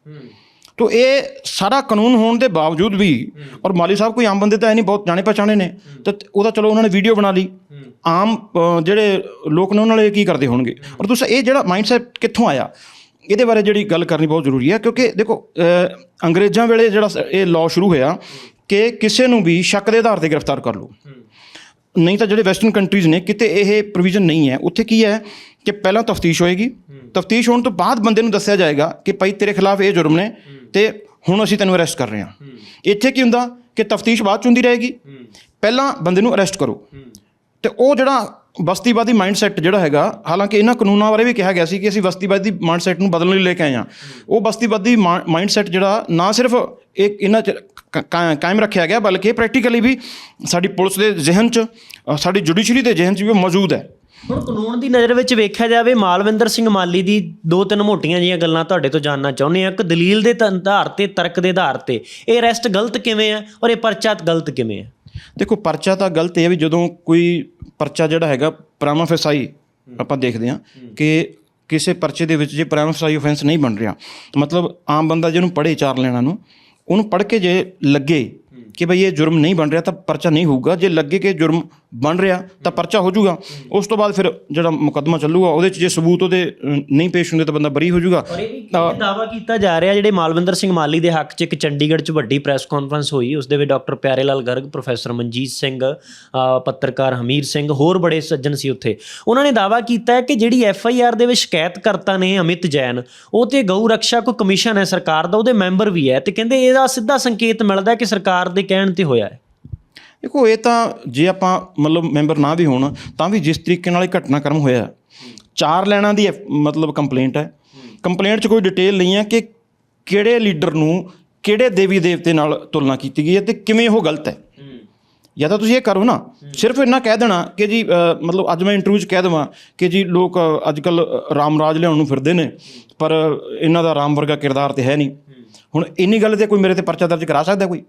ਤੋ ਇਹ ਸਾਰਾ ਕਾਨੂੰਨ ਹੋਣ ਦੇ ਬਾਵਜੂਦ ਵੀ, ਔਰ ਮਾਲੀ ਸਾਹਿਬ ਕੋਈ ਆਮ ਬੰਦੇ ਤਾਂ ਹੈ ਨਹੀਂ, ਬਹੁਤ ਜਾਣੇ ਪਛਾਣੇ ਨੇ, ਤਾਂ ਉਹਦਾ ਚਲੋ ਉਹਨਾਂ ਨੇ ਵੀਡੀਓ ਬਣਾ ਲਈ। ਆਮ ਜਿਹੜੇ ਲੋਕ ਨੇ ਉਹਨਾਂ ਨਾਲ ਕੀ ਕਰਦੇ ਹੋਣਗੇ? ਔਰ ਦੂਸਰਾ ਇਹ ਜਿਹੜਾ ਮਾਈਂਡਸੈਟ ਕਿੱਥੋਂ ਆਇਆ? ਇਹਦੇ ਬਾਰੇ ਜਿਹੜੀ ਗੱਲ ਕਰਨੀ ਬਹੁਤ ਜ਼ਰੂਰੀ ਹੈ, ਕਿਉਂਕਿ ਦੇਖੋ ਅੰਗਰੇਜ਼ਾਂ ਵੇਲੇ ਜਿਹੜਾ ਇਹ ਲਾਅ ਸ਼ੁਰੂ ਹੋਇਆ ਕਿ ਕਿਸੇ ਨੂੰ ਵੀ ਸ਼ੱਕ ਦੇ ਆਧਾਰ ਤੇ ਗ੍ਰਿਫਤਾਰ ਕਰ ਲਓ। ਨਹੀਂ ਤਾਂ ਜਿਹੜੇ ਵੈਸਟਰਨ ਕੰਟਰੀਜ਼ ਨੇ ਕਿਤੇ ਇਹ ਪ੍ਰੋਵੀਜ਼ਨ ਨਹੀਂ ਹੈ। ਉੱਥੇ ਕੀ ਹੈ ਕਿ ਪਹਿਲਾਂ ਤਫਤੀਸ਼ ਹੋਏਗੀ। ਤਫਤੀਸ਼ ਹੋਣ ਤੋਂ ਬਾਅਦ ਬੰਦੇ ਨੂੰ ਦੱਸਿਆ ਜਾਏਗਾ ਕਿ ਭਾਈ ਤੇਰੇ ਖਿਲਾਫ ਇਹ ਜੁਰਮ ਨੇ ਤੇ ਹੁਣ ਅਸੀਂ ਤੈਨੂੰ ਅਰੈਸਟ ਕਰ ਰਹੇ ਹਾਂ। ਇੱਥੇ ਕੀ ਹੁੰਦਾ ਕਿ ਤਫਤੀਸ਼ ਬਾਅਦ ਚ ਹੁੰਦੀ ਰਹੇਗੀ। ਪਹਿਲਾਂ ਬੰਦੇ ਨੂੰ ਅਰੈਸਟ ਕਰੋ। ਤੇ ਉਹ ਜਿਹੜਾ ਬਸਤੀਵਾਦੀ ਮਾਈਂਡਸੈਟ ਜਿਹੜਾ ਹੈਗਾ ਹਾਲਾਂਕਿ ਇਹਨਾਂ ਕਾਨੂੰਨਾਂ ਬਾਰੇ ਵੀ ਕਿਹਾ ਗਿਆ ਸੀ ਕਿ ਅਸੀਂ ਬਸਤੀਵਾਦੀ ਮਾਈਂਡਸੈਟ ਨੂੰ ਬਦਲਣ ਲਈ ਲੈ ਕੇ ਆਏ ਹਾਂ। ਉਹ ਬਸਤੀਵਾਦੀ ਮਾਈਂਡਸੈਟ ਜਿਹੜਾ ਨਾ ਸਿਰਫ ਇੱਕ ਇਹਨਾਂ ਚ ਕਾਇਮ ਰੱਖਿਆ ਗਿਆ ਬਲਕਿ ਪ੍ਰੈਕਟੀਕਲੀ ਵੀ ਸਾਡੀ ਪੁਲਿਸ ਦੇ ਜ਼ਿਹਨ 'ਚ ਸਾਡੀ ਜੁਡੀਸ਼ਰੀ ਦੇ ਜ਼ਿਹਨ 'ਚ ਵੀ ਮੌਜੂਦ ਹੈ। ਹੁਣ ਕਾਨੂੰਨ ਦੀ ਨਜ਼ਰ ਵਿੱਚ ਵੇਖਿਆ ਜਾਵੇ ਮਾਲਵਿੰਦਰ ਸਿੰਘ ਮਾਲੀ ਦੀ ਦੋ ਤਿੰਨ ਮੋਟੀਆਂ ਜੀਆਂ ਗੱਲਾਂ ਤੁਹਾਡੇ ਤੋਂ ਜਾਨਣਾ ਚਾਹੁੰਦੇ ਆ ਕਿ ਦਲੀਲ ਦੇ ਆਧਾਰ ਤੇ ਤਰਕ ਦੇ ਆਧਾਰ ਤੇ। ਇਹ ਅਰੈਸਟ ਗਲਤ ਕਿਵੇਂ ਹੈ ਔਰ ਇਹ ਪਰਚਾ ਗਲਤ ਕਿਵੇਂ ਹੈ? ਦੇਖੋ ਪਰਚਾ ਤਾਂ ਗਲਤ ਹੈ ਵੀ ਜਦੋਂ ਕੋਈ ਪਰਚਾ ਜਿਹੜਾ ਹੈਗਾ ਪ੍ਰਾਮਾ ਫੈਸਾਈ ਆਪਾਂ ਦੇਖਦੇ ਹਾਂ ਕਿ ਕਿਸੇ ਪਰਚੇ ਦੇ ਵਿੱਚ ਜੇ ਪ੍ਰਾਮਾ ਫੈਸਾਈ ਆਫੈਂਸ ਨਹੀਂ ਬਣ ਰਿਹਾ ਮਤਲਬ ਆਮ ਬੰਦਾ ਜਿਹਨੂੰ ਪੜ੍ਹੇ ਚਾਰ ਲੈਣਾ ਨੂੰ ਉਹਨੂੰ ਪੜ੍ਹ ਕੇ ਜੇ ਲੱਗੇ ਕਿ ਭਈ ਇਹ ਜੁਰਮ ਨਹੀਂ ਬਣ ਰਿਹਾ ਤਾਂ ਪਰਚਾ ਨਹੀਂ ਹੋਊਗਾ। ਜੇ ਲੱਗੇ ਕਿ ਜੁਰਮ ਬਣ ਰਿਹਾ ਤਾਂ ਪਰਚਾ ਹੋ ਜਾਊਗਾ। ਉਸ ਤੋਂ ਬਾਅਦ ਫਿਰ ਜਿਹੜਾ ਮੁਕੱਦਮਾ ਚੱਲੂਗਾ ਉਹਦੇ 'ਚ ਜੇ ਸਬੂਤ ਉਹਦੇ ਨਹੀਂ ਪੇਸ਼ ਹੁੰਦੇ ਤਾਂ ਬੰਦਾ ਬਰੀ ਹੋ ਜਾਊਗਾ। ਵੀ ਦਾਵਾ ਕੀਤਾ ਜਾ ਰਿਹਾ ਜਿਹੜੇ ਮਾਲਵਿੰਦਰ ਸਿੰਘ ਮਾਲੀ ਦੇ ਹੱਕ 'ਚ ਇੱਕ ਚੰਡੀਗੜ੍ਹ 'ਚ ਵੱਡੀ ਪ੍ਰੈਸ ਕਾਨਫਰੰਸ ਹੋਈ ਉਸ ਦੇ ਵਿੱਚ ਡਾਕਟਰ ਪਿਆਰੇ ਲਾਲ ਗਰਗ ਪ੍ਰੋਫੈਸਰ ਮਨਜੀਤ ਸਿੰਘ ਪੱਤਰਕਾਰ ਹਮੀਰ ਸਿੰਘ ਹੋਰ ਬੜੇ ਸੱਜਣ ਸੀ ਉੱਥੇ। ਉਹਨਾਂ ਨੇ ਦਾਵਾ ਕੀਤਾ ਹੈ ਕਿ ਜਿਹੜੀ ਐਫ ਆਈ ਆਰ ਦੇ ਵਿੱਚ ਸ਼ਿਕਾਇਤਕਰਤਾ ਨੇ ਅਮਿਤ ਜੈਨ ਉਹ ਤੇ ਗਊ ਰੱਖਿਆ ਕੋ ਕਮਿਸ਼ਨ ਹੈ ਸਰਕਾਰ ਦਾ ਉਹਦੇ ਮੈਂਬਰ ਵੀ ਹੈ ਤੇ ਕਹਿੰਦੇ ਇਹਦਾ ਸਿੱਧਾ ਸੰਕੇਤ ਮਿਲਦਾ ਹੈ ਕਿ ਸਰਕਾਰ ਦੇ ਕਹਿਣ ਤੇ ਹੋਇਆ ਹੈ। ਦੇਖੋ, ਇਹ ਤਾਂ ਜੇ ਆਪਾਂ ਮਤਲਬ ਮੈਂਬਰ ਨਾ ਵੀ ਹੋਣ, ਤਾਂ ਵੀ ਜਿਸ ਤਰੀਕੇ ਨਾਲ ਇਹ ਘਟਨਾਕ੍ਰਮ ਹੋਇਆ, ਚਾਰ ਲੈਣਾ ਦੀ ਐਫ- ਮਤਲਬ ਕੰਪਲੇਂਟ ਹੈ। ਕੰਪਲੇਂਟ 'ਚ ਕੋਈ ਡਿਟੇਲ ਨਹੀਂ ਹੈ ਕਿ ਕਿਹੜੇ ਲੀਡਰ ਨੂੰ ਕਿਹੜੇ ਦੇਵੀ ਦੇਵਤੇ ਨਾਲ ਤੁਲਨਾ ਕੀਤੀ ਗਈ ਹੈ ਤੇ ਕਿਵੇਂ ਉਹ ਗਲਤ ਹੈ। ਜਾਂ ਤਾਂ ਤੁਸੀਂ ਇਹ ਕਰੋ ਨਾ, ਸਿਰਫ ਇੰਨਾ ਕਹਿ ਦੇਣਾ ਕਿ ਜੀ ਮਤਲਬ ਅੱਜ ਮੈਂ ਇੰਟਰਵਿਊ 'ਚ ਕਹਿ ਦੇਵਾਂ ਕਿ ਜੀ ਲੋਕ ਅੱਜ ਕੱਲ ਰਾਮ ਰਾਜ ਲਿਆਉਣ ਨੂੰ ਫਿਰਦੇ ਨੇ, ਪਰ ਇਹਨਾਂ ਦਾ ਰਾਮ ਵਰਗਾ ਕਿਰਦਾਰ ਤੇ ਹੈ ਨਹੀਂ। ਹੁਣ ਇੰਨੀ ਗੱਲ ਤੇ ਕੋਈ ਮੇਰੇ ਤੇ ਪਰਚਾ ਦਰਜ ਕਰਾ ਸਕਦਾ ਕੋਈ?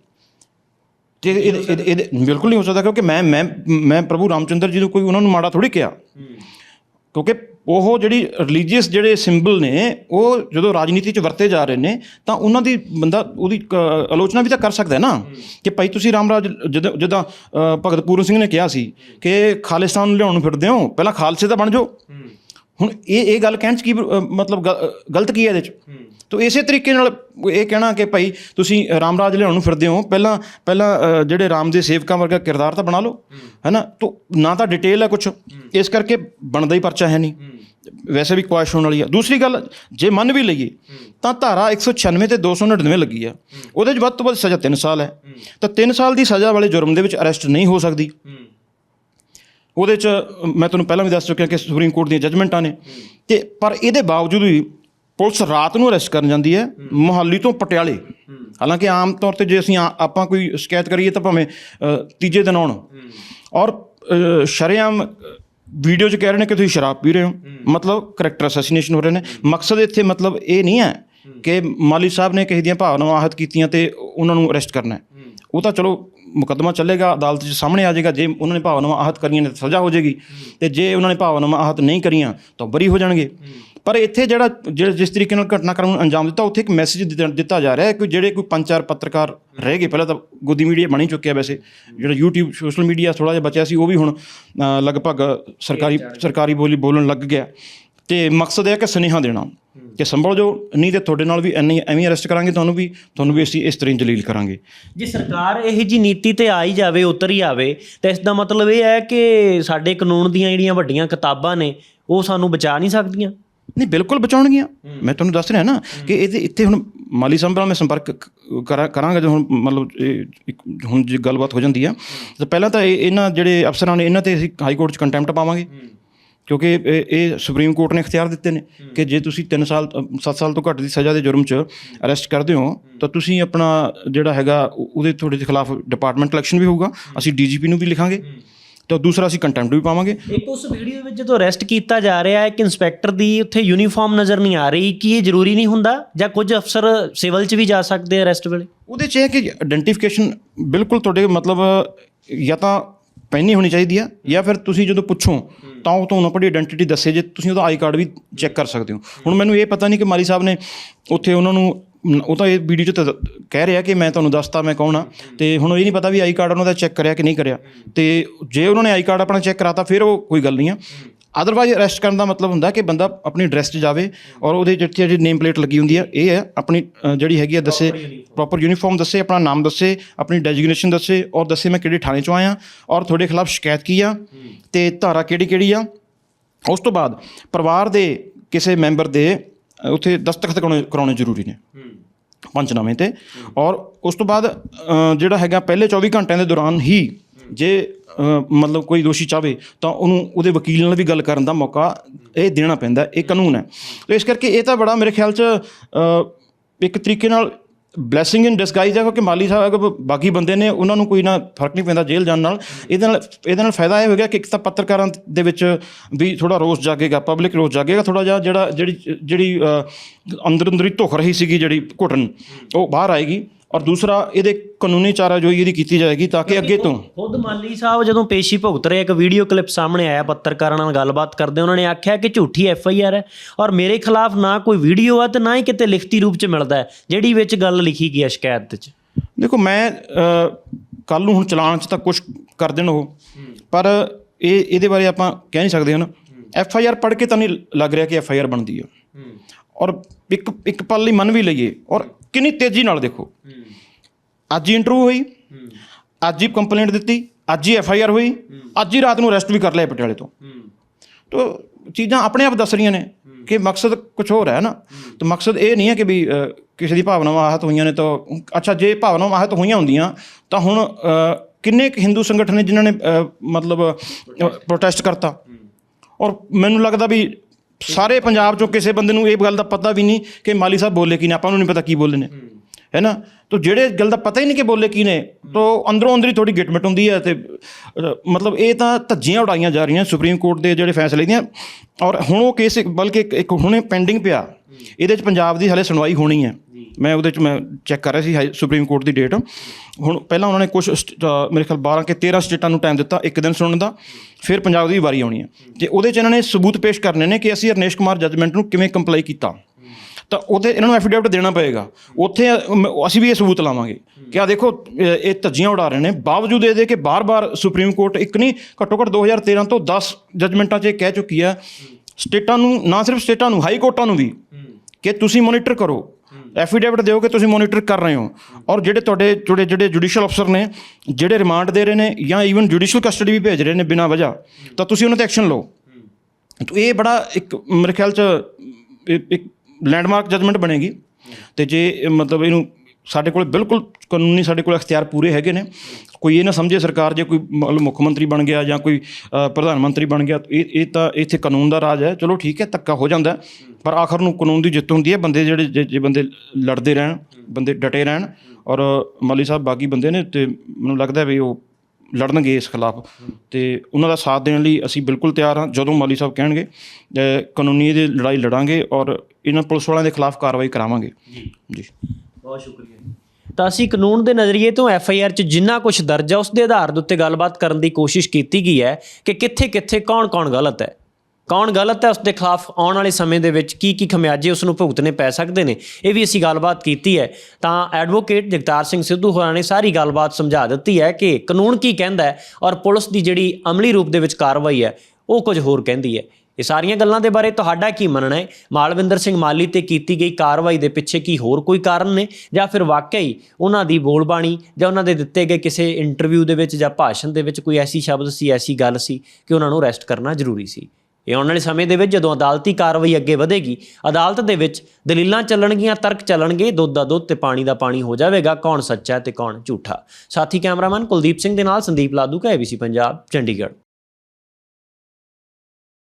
ਤੇ ਇਹ ਇਹ- ਬਿਲਕੁਲ ਨਹੀਂ ਹੋ ਸਕਦਾ ਕਿਉਂਕਿ ਮੈਂ ਮੈਂ ਮੈਂ ਪ੍ਰਭੂ ਰਾਮਚੰਦਰ ਜੀ ਨੂੰ ਕੋਈ ਉਹਨਾਂ ਨੂੰ ਮਾੜਾ ਥੋੜੀ ਕਿਹਾ। ਕਿਉਂਕਿ ਉਹ ਜਿਹੜੀ ਰਿਲੀਜੀਅਸ ਜਿਹੜੇ ਸਿੰਬਲ ਨੇ ਉਹ ਜਦੋਂ ਰਾਜਨੀਤੀ 'ਚ ਵਰਤੇ ਜਾ ਰਹੇ ਨੇ ਤਾਂ ਉਹਨਾਂ ਦੀ ਬੰਦਾ ਉਹਦੀ ਆਲੋਚਨਾ ਵੀ ਤਾਂ ਕਰ ਸਕਦਾ ਹੈ ਨਾ ਕਿ ਭਾਈ ਤੁਸੀਂ ਰਾਮਰਾਜ ਜਦੋਂ ਜਦੋਂ ਭਗਤ ਪੂਰਨ ਸਿੰਘ ਨੇ ਕਿਹਾ ਸੀ ਕਿ ਖਾਲਿਸਤਾਨ ਨੂੰ ਲਿਆਉਣ ਨੂੰ ਫਿਰਦੇ ਹੋ ਪਹਿਲਾਂ ਖਾਲਸੇ ਦਾ ਬਣ ਜਾਓ। ਹੁਣ ਇਹ ਇਹ ਗੱਲ ਕਹਿਣ 'ਚ ਕੀ ਮਤਲਬ ਗਲਤ ਕੀ ਹੈ ਇਹਦੇ 'ਚ? ਤੋ ਇਸੇ ਤਰੀਕੇ ਨਾਲ ਇਹ ਕਹਿਣਾ ਕਿ ਭਾਈ ਤੁਸੀਂ ਰਾਮਰਾਜ ਲਿਆਉਣ ਨੂੰ ਫਿਰਦੇ ਹੋ ਪਹਿਲਾਂ ਪਹਿਲਾਂ ਜਿਹੜੇ ਰਾਮ ਦੇ ਸੇਵਕਾਂ ਵਰਗਾ ਕਿਰਦਾਰ ਤਾਂ ਬਣਾ ਲਓ ਹੈਨਾ? ਤੋ ਨਾ ਤਾਂ ਡਿਟੇਲ ਹੈ ਕੁਝ ਇਸ ਕਰਕੇ ਬਣਦਾ ਹੀ ਪਰਚਾ ਹੈ ਨਹੀਂ। ਵੈਸੇ ਵੀ ਕੁਆਸ਼ ਹੋਣ ਵਾਲੀ ਆ। ਦੂਸਰੀ ਗੱਲ ਜੇ ਮੰਨ ਵੀ ਲਈਏ ਤਾਂ ਧਾਰਾ 196 ਤੇ 299 ਲੱਗੀ ਆ। ਉਹਦੇ 'ਚ ਵੱਧ ਤੋਂ ਵੱਧ ਸਜ਼ਾ 3 ਸਾਲ ਹੈ। ਤਾਂ 3 ਸਾਲ ਦੀ ਸਜ਼ਾ ਵਾਲੇ ਜੁਰਮ ਦੇ ਵਿੱਚ ਅਰੈਸਟ ਨਹੀਂ ਹੋ ਸਕਦੀ। ਉਹਦੇ 'ਚ ਮੈਂ ਤੁਹਾਨੂੰ ਪਹਿਲਾਂ ਵੀ ਦੱਸ ਚੁੱਕਿਆ ਕਿ ਸੁਪਰੀਮ ਕੋਰਟ ਦੀਆਂ ਜੱਜਮੈਂਟਾਂ ਨੇ। ਤੇ ਪਰ ਇਹਦੇ ਬਾਵਜੂਦ ਵੀ ਪੁਲਿਸ ਰਾਤ ਨੂੰ ਅਰੈਸਟ ਕਰਨ ਜਾਂਦੀ ਹੈ ਮੁਹਾਲੀ ਤੋਂ ਪਟਿਆਲੇ। ਹਾਲਾਂਕਿ ਆਮ ਤੌਰ ਤੇ ਜੇ ਅਸੀਂ ਆ- ਆਪਾਂ ਕੋਈ ਸ਼ਿਕਾਇਤ ਕਰੀਏ ਤਾਂ ਭਾਵੇਂ ਤੀਜੇ ਦਿਨ ਆਉਣ। ਔਰ ਅ, ਸ਼ਰੇਆਮ ਵੀਡੀਓ 'ਚ ਕਹਿ ਰਹੇ ਨੇ ਕਿ ਤੁਸੀਂ ਸ਼ਰਾਬ ਪੀ ਰਹੇ ਹੋ। ਮਤਲਬ ਕਰੈਕਟਰ ਅਸੈਸੀਨੇਸ਼ਨ ਹੋ ਰਹੇ ਨੇ। ਮਕਸਦ ਇੱਥੇ ਮਤਲਬ ਇਹ ਨਹੀਂ ਹੈ ਕਿ ਮਾਲੀ ਸਾਹਿਬ ਨੇ ਕਿਸੇ ਦੀਆਂ ਭਾਵਨਾਵਾਂ ਆਹਤ ਕੀਤੀਆਂ ਤੇ ਉਹਨਾਂ ਨੂੰ ਅਰੈਸਟ ਕਰਨਾ ਹੈ। ਉਹ ਤਾਂ ਚਲੋ ਮੁਕੱਦਮਾ ਚੱਲੇਗਾ ਅਦਾਲਤ 'ਚ ਸਾਹਮਣੇ ਆ ਜਾਏਗਾ ਜੇ ਉਹਨਾਂ ਨੇ ਭਾਵਨਾਵਾਂ ਆਹਤ ਕਰੀਆਂ ਨੇ ਤਾਂ ਸਜ਼ਾ ਹੋ ਜਾਏਗੀ। ਤੇ ਜੇ ਉਹਨਾਂ ਨੇ ਭਾਵਨਾਵਾਂ ਆਹਤ ਨਹੀਂ ਕਰੀਆਂ ਤਾਂ ਬਰੀ ਹੋ ਜਾਣਗੇ। ਪਰ ਇੱਥੇ ਜਿਹੜਾ ਜਿਹੜਾ ਜਿਸ ਤਰੀਕੇ ਨਾਲ ਘਟਨਾਕ੍ਰਮ ਨੂੰ ਅੰਜਾਮ ਦਿੱਤਾ ਉੱਥੇ ਇੱਕ ਮੈਸੇਜ ਦਿੱਤਾ ਜਾ ਰਿਹਾ ਹੈ ਕਿ ਜਿਹੜੇ ਕੋਈ ਪੰਜ ਚਾਰ ਪੱਤਰਕਾਰ ਰਹਿ ਗਏ ਪਹਿਲਾਂ ਤਾਂ ਗੋਦੀ ਮੀਡੀਆ ਬਣ ਹੀ ਚੁੱਕਿਆ ਵੈਸੇ। ਜਿਹੜਾ YouTube ਸੋਸ਼ਲ ਮੀਡੀਆ ਥੋੜਾ ਜਿਹਾ ਬਚਿਆ ਸੀ ਉਹ ਵੀ ਹੁਣ ਲਗਭਗ ਸਰਕਾਰੀ ਸਰਕਾਰੀ ਬੋਲੀ ਬੋਲਣ ਲੱਗ ਗਿਆ। ਤੇ ਮਕਸਦ ਇਹ ਹੈ ਕਿ ਸੁਨੇਹਾ ਦੇਣਾ। ਕਿ ਸੰਭਲ ਜੋ ਨਹੀਂ ਤੇ ਤੁਹਾਡੇ ਨਾਲ ਵੀ ਐਨੀ ਐਵੇਂ ਅਰੈਸਟ ਕਰਾਂਗੇ ਤੁਹਾਨੂੰ ਵੀ ਤੁਹਾਨੂੰ ਵੀ ਅਸੀਂ ਇਸ ਤਰ੍ਹਾਂ ਜਲੀਲ ਕਰਾਂਗੇ। ਜੇ ਸਰਕਾਰ ਇਹ ਜੀ ਨੀਤੀ ਤੇ ਆ ਹੀ ਜਾਵੇ ਉਤਰ ਹੀ ਆਵੇ ਤਾਂ ਇਸ ਦਾ ਮਤਲਬ ਇਹ ਹੈ ਕਿ ਸਾਡੇ ਕਾਨੂੰਨ ਦੀਆਂ ਜਿਹੜੀਆਂ ਵੱਡੀਆਂ ਕਿਤਾਬਾਂ ਨੇ ਉਹ ਸਾਨੂੰ ਬਚਾ ਨਹੀਂ ਸਕਦੀਆਂ। ਨਹੀਂ ਬਿਲਕੁਲ ਬਚਾਉਣਗੀਆਂ। ਮੈਂ ਤੁਹਾਨੂੰ ਦੱਸ ਰਿਹਾ ਨਾ ਕਿ ਇਹਦੇ ਇੱਥੇ ਹੁਣ ਮਾਲੀ ਨਾਲ ਮੈਂ ਸੰਪਰਕ ਕਰਾਂਗਾ ਜੋ ਹੁਣ ਮਤਲਬ ਹੁਣ ਜੇ ਗੱਲਬਾਤ ਹੋ ਜਾਂਦੀ ਆ ਤਾਂ ਪਹਿਲਾਂ ਤਾਂ ਇਹ- ਇਹਨਾਂ ਜਿਹੜੇ ਅਫਸਰਾਂ ਨੇ ਇਹਨਾਂ ਤੇ ਅਸੀਂ ਹਾਈ ਕੋਰਟ 'ਚ ਕੰਟੈਂਪਟ ਪਾਵਾਂਗੇ। ਕਿਉਂਕਿ ਇਹ ਇਹ ਸੁਪਰੀਮ ਕੋਰਟ ਨੇ ਇਖਤਿਆਰ ਦਿੱਤੇ ਨੇ ਕਿ ਜੇ ਤੁਸੀਂ 3 ਸਾਲ 7 ਸਾਲ ਤੋਂ ਘੱਟ ਦੀ ਸਜ਼ਾ ਦੇ ਜੁਰਮ 'ਚ ਅਰੈਸਟ ਕਰਦੇ ਹੋ ਤਾਂ ਤੁਸੀਂ ਆਪਣਾ ਜਿਹੜਾ ਹੈਗਾ ਉਹ- ਉਹਦੇ ਤੁਹਾਡੇ ਦੇ ਖਿਲਾਫ ਡਿਪਾਰਟਮੈਂਟਲ ਐਕਸ਼ਨ ਵੀ ਹੋਊਗਾ ਅਸੀਂ ਡੀਜੀਪੀ ਨੂੰ ਵੀ ਲਿਖਾਂਗੇ ਤਾਂ ਦੂਸਰਾ ਅਸੀਂ ਕੰਟੈਂਪਟ ਵੀ ਪਾਵਾਂਗੇ। ਇੱਕ ਉਸ ਵੀਡੀਓ ਵਿੱਚ ਜਦੋਂ ਅਰੈਸਟ ਕੀਤਾ ਜਾ ਰਿਹਾ ਹੈ ਕਿ ਇੰਸਪੈਕਟਰ ਦੀ ਉੱਥੇ ਯੂਨੀਫਾਰਮ ਨਜ਼ਰ ਨਹੀਂ ਆ ਰਹੀ ਕੀ ਇਹ ਜ਼ਰੂਰੀ ਨਹੀਂ ਹੁੰਦਾ? ਜਾਂ ਕੁਝ ਅਫਸਰ ਸਿਵਲ 'ਚ ਵੀ ਜਾ ਸਕਦੇ ਆ ਅਰੈਸਟ ਵੇਲੇ? ਉਹਦੇ 'ਚ ਇਹ ਹੈ ਕਿ ਆਇਡੈਂਟੀਫਿਕੇਸ਼ਨ ਬਿਲਕੁਲ ਤੁਹਾਡੇ ਮਤਲਬ ਜਾਂ ਤਾਂ ਪਹਿਨੀ ਹੋਣੀ ਚਾਹੀਦੀ ਆ ਜਾਂ ਫਿਰ ਤੁਸੀਂ ਜਦੋਂ ਪੁੱਛੋ ਤਾਂ ਉਹ ਤੁਹਾਨੂੰ ਆਪਣੀ ਆਇਡੈਂਟੀਟੀ ਦੱਸੇ ਜੇ ਤੁਸੀਂ ਉਹਦਾ ਆਈ ਕਾਰਡ ਵੀ ਚੈੱਕ ਕਰ ਸਕਦੇ ਹੋ। ਹੁਣ ਮੈਨੂੰ ਇਹ ਪਤਾ ਨਹੀਂ ਕਿ ਮਾਲੀ ਸਾਹਿਬ ਨੇ ਉੱਥੇ ਉਹਨਾਂ ਨੂੰ, ਉਹ ਤਾਂ ਇਹ ਵੀਡੀਓ 'ਚ ਤਾਂ ਕਹਿ ਰਿਹਾ ਕਿ ਮੈਂ ਤੁਹਾਨੂੰ ਦੱਸਤਾ ਮੈਂ ਕੌਣ ਆ। ਤੇ ਹੁਣ ਇਹ ਨਹੀਂ ਪਤਾ ਵੀ ਆਈ ਕਾਰਡ ਉਹਨਾਂ ਦਾ ਚੈੱਕ ਕਰਿਆ ਕਿ ਨਹੀਂ ਕਰਿਆ। ਤੇ ਜੇ ਉਹਨਾਂ ਨੇ ਆਈ ਕਾਰਡ ਆਪਣਾ ਚੈੱਕ ਕਰਾਤਾ, ਫਿਰ ਉਹ ਕੋਈ ਗੱਲ ਨਹੀਂ ਆ। ਅਦਰਵਾਈਜ਼ ਅਰੈਸਟ ਕਰਨ ਦਾ ਮਤਲਬ ਹੁੰਦਾ ਕਿ ਬੰਦਾ ਆਪਣੀ ਡਰੈਸ 'ਚ ਜਾਵੇ ਔਰ ਉਹਦੇ ਜਿੱਥੇ ਜਿਹੜੀ ਨੇਮ ਪਲੇਟ ਲੱਗੀ ਹੁੰਦੀ ਆ ਇਹ ਹੈ ਆਪਣੀ ਅ, ਜਿਹੜੀ ਹੈਗੀ ਆ ਦੱਸੇ ਪ੍ਰੋਪਰ ਯੂਨੀਫਾਰਮ ਦੱਸੇ ਆਪਣਾ ਨਾਮ ਦੱਸੇ ਆਪਣੀ ਡੈਜਿਗਨੇਸ਼ਨ ਦੱਸੇ ਔਰ ਦੱਸੇ ਮੈਂ ਕਿਹੜੇ ਥਾਣੇ 'ਚੋਂ ਆਇਆ ਔਰ ਤੁਹਾਡੇ ਖਿਲਾਫ ਸ਼ਿਕਾਇਤ ਕੀ ਆ ਤੇ ਧਾਰਾ ਕਿਹੜੀ ਕਿਹੜੀ ਆ। ਉਸ ਤੋਂ ਬਾਅਦ ਪਰਿਵਾਰ ਦੇ ਕਿਸੇ ਮੈਂਬਰ ਦੇ ਅ, ਉੱਥੇ ਦਸਤਖਤ ਕਰਾਉਣੇ ਕਰਾਉਣੇ ਜ਼ਰੂਰੀ ਨੇ। ਪੰਚਨਾਮੇ ਤੇ ਔਰ ਉਸ ਤੋਂ ਬਾਅਦ ਅ, ਜਿਹੜਾ ਹੈਗਾ ਪਹਿਲੇ 24 ਘੰਟਿਆਂ ਦੇ ਦੌਰਾਨ ਹੀ ਜੇ ਮਤਲਬ ਕੋਈ ਦੋਸ਼ੀ ਚਾਵੇ ਤਾਂ ਉਹਨੂੰ ਉਹਦੇ ਵਕੀਲ ਨਾਲ ਵੀ ਗੱਲ ਕਰਨ ਦਾ ਮੌਕਾ ਇਹ ਦੇਣਾ ਪੈਂਦਾ, ਇਹ ਕਾਨੂੰਨ ਹੈ। ਤੇ ਇਸ ਕਰਕੇ ਇਹ ਤਾਂ ਬੜਾ ਮੇਰੇ ਖਿਆਲ 'ਚ ਇੱਕ ਤਰੀਕੇ ਨਾਲ ਬਲੇਸਿੰਗ ਇਨ ਡਿਸਗਾਈਜ਼ ਹੈ ਕਿਉਂਕਿ ਮਾਲੀ ਸਾਹਿਬ ਬਾਕੀ ਬੰਦੇ ਨੇ ਉਹਨਾਂ ਨੂੰ ਕੋਈ ਨਾ ਫ਼ਰਕ ਨਹੀਂ ਪੈਂਦਾ ਜੇਲ੍ਹ ਜਾਣ ਨਾਲ। ਇਹਦੇ ਨਾਲ ਇਹਦੇ ਨਾਲ ਫਾਇਦਾ ਇਹ ਹੋ ਗਿਆ ਕਿ ਇੱਕ ਤਾਂ ਪੱਤਰਕਾਰਾਂ ਦੇ ਵਿੱਚ ਵੀ ਥੋੜਾ ਰੋਸ ਜਾਗੇਗਾ ਪਬਲਿਕ ਰੋਸ ਜਾਗੇਗਾ ਥੋੜਾ ਜਿਹਾ ਜਿਹੜਾ, ਜਿਹੜੀ ਜਿਹੜੀ ਅੰਦਰ ਅੰਦਰ ਹੀ ਧੁਖ ਰਹੀ ਸੀਗੀ ਜਿਹੜੀ ਘੁਟਨ ਉਹ ਬਾਹਰ ਆਏਗੀ। ਔਰ ਦੂਸਰਾ ਇਹਦੇ ਕਾਨੂੰਨੀ ਚਾਰਾਜੋਈ ਇਹਦੀ ਕੀਤੀ ਜਾਏਗੀ ਤਾਂ ਕਿ ਅੱਗੇ ਤੋਂ ਖੁਦ ਮਾਲੀ ਸਾਹਿਬ ਜਦੋਂ ਪੇਸ਼ੀ ਭੁਗਤ ਰਹੇ ਇੱਕ ਵੀਡੀਓ ਕਲਿੱਪ ਸਾਹਮਣੇ ਆਇਆ ਪੱਤਰਕਾਰਾਂ ਨਾਲ ਗੱਲਬਾਤ ਕਰਦੇ ਉਹਨਾਂ ਨੇ ਆਖਿਆ ਕਿ ਝੂਠੀ ਐਫ ਆਈ ਆਰ ਹੈ ਔਰ ਮੇਰੇ ਖਿਲਾਫ ਨਾ ਕੋਈ ਵੀਡੀਓ ਆ ਤੇ ਨਾ ਹੀ ਕਿਤੇ ਲਿਖਤੀ ਰੂਪ ਚ ਮਿਲਦਾ ਹੈ ਜਿਹੜੀ ਵਿੱਚ ਗੱਲ ਲਿਖੀ ਗਈ ਹੈ ਸ਼ਿਕਾਇਤ 'ਚ। ਦੇਖੋ ਮੈਂ ਕੱਲ ਨੂੰ ਹੁਣ ਚਲਾਨ 'ਚ ਤਾਂ ਕੁਝ ਕਰ ਦੇਣ ਉਹ ਪਰ ਇਹ ਇਹਦੇ ਬਾਰੇ ਆਪਾਂ ਕਹਿ ਨਹੀਂ ਸਕਦੇ ਹਨ। ਐਫ ਆਈ ਆਰ ਪੜ੍ਹ ਕੇ ਤਾਂ ਨਹੀਂ ਲੱਗ ਰਿਹਾ ਕਿ ਐਫ ਆਈ ਆਰ ਬਣਦੀ ਹੈ। ਔਰ ਇੱਕ ਇੱਕ ਪਲ ਲਈ ਮੰਨ ਵੀ ਲਈਏ ਔਰ ਕਿੰਨੀ ਤੇਜ਼ੀ ਨਾਲ ਦੇਖੋ। ਅੱਜ ਹੀ ਇੰਟਰਵਿਊ ਹੋਈ, ਅੱਜ ਹੀ ਕੰਪਲੇਂਟ ਦਿੱਤੀ, ਅੱਜ ਹੀ ਐਫ ਆਈ ਆਰ ਹੋਈ, ਅੱਜ ਹੀ ਰਾਤ ਨੂੰ ਅਰੈਸਟ ਵੀ ਕਰ ਲਿਆ ਪਟਿਆਲੇ ਤੋਂ। ਤੋ ਚੀਜ਼ਾਂ ਆਪਣੇ ਆਪ ਦੱਸ ਰਹੀਆਂ ਨੇ ਕਿ ਮਕਸਦ ਕੁਝ ਹੋਰ ਹੈ ਨਾ। ਤੇ ਮਕਸਦ ਇਹ ਨਹੀਂ ਹੈ ਕਿ ਵੀ ਕਿਸੇ ਦੀ ਭਾਵਨਾਵਾਂ ਆਹਤ ਹੋਈਆਂ ਨੇ ਤਾਂ, ਅੱਛਾ, ਜੇ ਭਾਵਨਾਵਾਂ ਆਹਤ ਹੋਈਆਂ ਹੁੰਦੀਆਂ, ਤਾਂ ਹੁਣ ਕਿੰਨੇ ਕੁ ਹਿੰਦੂ ਸੰਗਠਨ ਨੇ ਜਿਨ੍ਹਾਂ ਨੇ ਮਤਲਬ ਪ੍ਰੋਟੈਸਟ ਕਰਤਾ। ਔਰ ਮੈਨੂੰ ਲੱਗਦਾ ਵੀ ਸਾਰੇ ਪੰਜਾਬ ਚੋਂ ਕਿਸੇ ਬੰਦੇ ਨੂੰ ਇਹ ਗੱਲ ਦਾ ਪਤਾ ਵੀ ਨਹੀਂ ਕਿ ਮਾਲੀ ਸਾਹਿਬ ਬੋਲੇ ਕੀ ਨੇ, ਆਪਾਂ ਨੂੰ ਨਹੀਂ ਪਤਾ ਕੀ ਬੋਲੇ ਨੇ। ਹੈ ਨਾ? ਤੋ ਜਿਹੜੇ ਗੱਲ ਦਾ ਪਤਾ ਹੀ ਨਹੀਂ ਕਿ ਬੋਲੇ ਕੀ ਨੇ ਤੋ ਅੰਦਰੋਂ ਅੰਦਰੀ ਥੋੜੀ ਗਿਟਮਿਟ ਹੁੰਦੀ ਹੈ ਤੇ ਅ, ਮਤਲਬ ਇਹ ਤਾਂ ਧੱਜੀਆਂ ਉਡਾਈਆਂ ਜਾ ਰਹੀਆਂ ਸੁਪਰੀਮ ਕੋਰਟ ਦੇ ਜਿਹੜੇ ਫੈਸਲੇ ਦੀਆਂ। ਔਰ ਹੁਣ ਉਹ ਕੇਸ ਬਲਕਿ ਇੱਕ- ਇੱਕ ਹੁਣੇ ਪੈਂਡਿੰਗ ਪਿਆ। ਇਹਦੇ ਚ ਪੰਜਾਬ ਦੀ ਹਲੇ ਸੁਣਵਾਈ ਹੋਣੀ ਹੈ। ਮੈਂ ਉਹਦੇ ਚ ਮੈਂ ਚੈੱਕ ਕਰ ਰਿਹਾ ਸੀ ਹਾਈ- ਸੁਪਰੀਮ ਕੋਰਟ ਦੀ ਡੇਟ। ਹੁਣ ਪਹਿਲਾਂ ਉਹਨਾਂ ਨੇ ਕੁਝ ਮੇਰੇ ਖਿਆਲ 12 ਕਿ 13 ਸਟੇਟਾਂ ਨੂੰ ਟਾਈਮ ਦਿੱਤਾ ਇੱਕ ਦਿਨ ਸੁਣਨ ਦਾ ਫਿਰ ਪੰਜਾਬ ਦੀ ਵਾਰੀ ਆਉਣੀ ਹੈ। ਤੇ ਉਹਦੇ ਚ ਇਹਨਾਂ ਨੇ ਸਬੂਤ ਪੇਸ਼ ਕਰਨੇ ਨੇ ਕਿ ਅਸੀਂ ਰਨੇਸ਼ ਕੁਮਾਰ ਜੱਜਮੈਂਟ ਨੂੰ ਕਿਵੇਂ ਕੰਪਲਾਈ ਕੀਤਾ। ਤਾਂ ਉਹਦੇ ਇਹਨਾਂ ਨੂੰ ਐਫੀਡੇਵਿਟ ਦੇਣਾ ਪਏਗਾ। ਉੱਥੇ ਅਸੀਂ ਵੀ ਇਹ ਸਬੂਤ ਲਾਵਾਂਗੇ ਕਿ ਆ ਦੇਖੋ ਇਹ ਧੱਜੀਆਂ ਉਡਾ ਰਹੇ ਨੇ। ਬਾਵਜੂਦ ਇਹਦੇ ਕਿ ਬਾਰ-ਬਾਰ ਸੁਪਰੀਮ ਕੋਰਟ ਇੱਕ ਨਹੀਂ ਘੱਟੋ ਘੱਟ 2013 ਤੋਂ 10 ਜਜਮੈਂਟਾਂ 'ਚ ਇਹ ਕਹਿ ਚੁੱਕੀ ਹੈ। ਸਟੇਟਾਂ ਨੂੰ, ਨਾ ਸਿਰਫ ਸਟੇਟਾਂ ਨੂੰ, ਹਾਈ ਕੋਰਟਾਂ ਨੂੰ ਵੀ ਕਿ ਤੁਸੀਂ ਮੋਨੀਟਰ ਕਰੋ। ਐਫੀਡੇਵਿਟ ਦਿਓ ਕਿ ਤੁਸੀਂ ਮੋਨੀਟਰ ਕਰ ਰਹੇ ਹੋ। ਔਰ ਜਿਹੜੇ ਤੁਹਾਡੇ ਜਿਹੜੇ ਜਿਹੜੇ ਜੁਡੀਸ਼ੀਅਲ ਅਫਸਰ ਨੇ, ਜਿਹੜੇ ਰਿਮਾਂਡ ਦੇ ਰਹੇ ਨੇ ਜਾਂ ਈਵਨ ਜੁਡੀਸ਼ੀਅਲ ਕਸਟਡੀ ਵੀ ਭੇਜ ਰਹੇ ਨੇ ਬਿਨਾਂ ਵਜ੍ਹਾ, ਤਾਂ ਤੁਸੀਂ ਉਹਨਾਂ ਤੇ ਐਕਸ਼ਨ ਲਓ। ਇਹ ਬੜਾ ਇੱਕ, ਮੇਰੇ ਖਿਆਲ ਚ ਇੱਕ ਲੈਂਡਮਾਰਕ ਜਜਮੈਂਟ ਬਣੇਗੀ। ਤੇ ਜੇ ਮਤਲਬ ਇਹਨੂੰ ਸਾਡੇ ਕੋਲ ਬਿਲਕੁਲ ਕਾਨੂੰਨੀ ਸਾਡੇ ਕੋਲ ਅਖਤਿਆਰ ਪੂਰੇ ਹੈਗੇ ਨੇ। ਕੋਈ ਇਹ ਨਾ ਸਮਝੇ ਸਰਕਾਰ ਜੇ ਕੋਈ ਮਤਲਬ ਮੁੱਖ ਮੰਤਰੀ ਬਣ ਗਿਆ ਜਾਂ ਕੋਈ ਪ੍ਰਧਾਨ ਮੰਤਰੀ ਬਣ ਗਿਆ, ਇਹ ਇਹ ਤਾਂ ਇੱਥੇ ਕਾਨੂੰਨ ਦਾ ਰਾਜ ਹੈ। ਚਲੋ ਠੀਕ ਹੈ, ਧੱਕਾ ਹੋ ਜਾਂਦਾ ਪਰ ਆਖਰ ਨੂੰ ਕਾਨੂੰਨ ਦੀ ਜਿੱਤ ਹੁੰਦੀ ਹੈ। ਬੰਦੇ ਜਿਹੜੇ, ਜੇ- ਜੇ ਬੰਦੇ ਲੜਦੇ ਰਹਿਣ, ਬੰਦੇ ਡਟੇ ਰਹਿਣ। ਔਰ ਮਾਲੀ ਸਾਹਿਬ ਬਾਕੀ ਬੰਦੇ ਨੇ ਤੇ ਮੈਨੂੰ ਲੱਗਦਾ ਵੀ ਉਹ ਲੜਨਗੇ ਇਸ ਖਿਲਾਫ। ਤੇ ਉਹਨਾਂ ਦਾ ਸਾਥ ਦੇਣ ਲਈ ਅਸੀਂ ਬਿਲਕੁਲ ਤਿਆਰ ਹਾਂ ਜਦੋਂ ਮੌਲੀ ਸਾਹਿਬ ਕਹਿਣਗੇ ਕਾਨੂੰਨੀ ਇਹਦੀ ਲੜਾਈ ਲੜਾਂਗੇ ਔਰ ਇਹਨਾਂ ਪੁਲਿਸ ਵਾਲਿਆਂ ਦੇ ਖਿਲਾਫ ਕਾਰਵਾਈ ਕਰਾਵਾਂਗੇ। ਜੀ। ਬਹੁਤ ਸ਼ੁਕਰੀਆ ਤਾਂ ਅਸੀਂ ਕਾਨੂੰਨ ਦੇ ਨਜ਼ਰੀਏ ਤੋਂ ਐਫ ਆਈ ਆਰ 'ਚ ਜਿੰਨਾ ਕੁਝ ਦਰਜ ਹੈ ਉਸ ਦੇ ਆਧਾਰ ਦੇ ਉੱਤੇ ਗੱਲਬਾਤ ਕਰਨ ਦੀ ਕੋਸ਼ਿਸ਼ ਕੀਤੀ ਗਈ ਹੈ ਕਿ ਕਿੱਥੇ ਕਿੱਥੇ ਕੌਣ ਕੌਣ ਗਲਤ ਹੈ। ਕੌਣ ਗਲਤ ਹੈ ਉਸ ਦੇ ਖਿਲਾਫ ਆਉਣ ਵਾਲੇ ਸਮੇਂ ਦੇ ਵਿੱਚ ਕੀ ਕੀ ਖਮਿਆਜੇ ਉਸ ਨੂੰ ਭੁਗਤਣੇ ਪੈ ਸਕਦੇ ਨੇ? ਇਹ ਵੀ ਅਸੀਂ ਗੱਲਬਾਤ ਕੀਤੀ ਹੈ। ਤਾਂ ਐਡਵੋਕੇਟ ਜਗਤਾਰ ਸਿੰਘ ਸਿੱਧੂ ਹੋਰਾਂ ਨੇ ਸਾਰੀ ਗੱਲਬਾਤ ਸਮਝਾ ਦਿੱਤੀ ਹੈ ਕਿ ਕਾਨੂੰਨ ਕੀ ਕਹਿੰਦਾ ਹੈ ਔਰ ਪੁਲਿਸ ਦੀ ਜਿਹੜੀ ਅਮਲੀ ਰੂਪ ਦੇ ਵਿੱਚ ਕਾਰਵਾਈ ਹੈ, ਉਹ ਕੁਝ ਹੋਰ ਕਹਿੰਦੀ ਹੈ। ਇਹ ਸਾਰੀਆਂ ਗੱਲਾਂ ਦੇ ਬਾਰੇ ਤੁਹਾਡਾ ਕੀ ਮੰਨਣਾ ਹੈ? ਮਾਲਵਿੰਦਰ ਸਿੰਘ ਮਾਲੀ ਤੇ ਕੀਤੀ ਗਈ ਕਾਰਵਾਈ ਦੇ ਪਿੱਛੇ ਕੀ ਹੋਰ ਕੋਈ ਕਾਰਨ ਨੇ? ਜਾਂ ਫਿਰ ਵਾਕਈ ਉਹਨਾਂ ਦੀ ਬੋਲਬਾਣੀ ਜਾਂ ਉਹਨਾਂ ਦੇ ਦਿੱਤੇ ਗਏ ਕਿਸੇ ਇੰਟਰਵਿਊ ਦੇ ਵਿੱਚ ਜਾਂ ਭਾਸ਼ਣ ਦੇ ਵਿੱਚ ਕੋਈ ਐਸੀ ਸ਼ਬਦ ਸੀ, ਐਸੀ ਗੱਲ ਸੀ ਕਿ ਉਹਨਾਂ ਨੂੰ ਅਰੈਸਟ ਕਰਨਾ ਜ਼ਰੂਰੀ ਸੀ? ਇਹ ਆਉਣ ਵਾਲੇ ਸਮੇਂ ਦੇ ਵਿੱਚ ਜਦੋਂ ਅਦਾਲਤੀ ਕਾਰਵਾਈ ਅੱਗੇ ਵਧੇਗੀ, ਅਦਾਲਤ ਦੇ ਵਿੱਚ ਦਲੀਲਾਂ ਚੱਲਣਗੀਆਂ, ਤਰਕ ਚੱਲਣਗੇ, ਦੁੱਧ ਦਾ ਦੁੱਧ ਤੇ ਪਾਣੀ ਦਾ ਪਾਣੀ ਹੋ ਜਾਵੇਗਾ, ਕੌਣ ਸੱਚਾ ਹੈ ਤੇ ਕੌਣ ਝੂਠਾ। ਸਾਥੀ ਕੈਮਰਾਮੈਨ ਕੁਲਦੀਪ ਸਿੰਘ ਦੇ ਨਾਲ ਸੰਦੀਪ ਲਾਦੂ ਕਾ ABC ਪੰਜਾਬ, ਚੰਡੀਗੜ੍ਹ।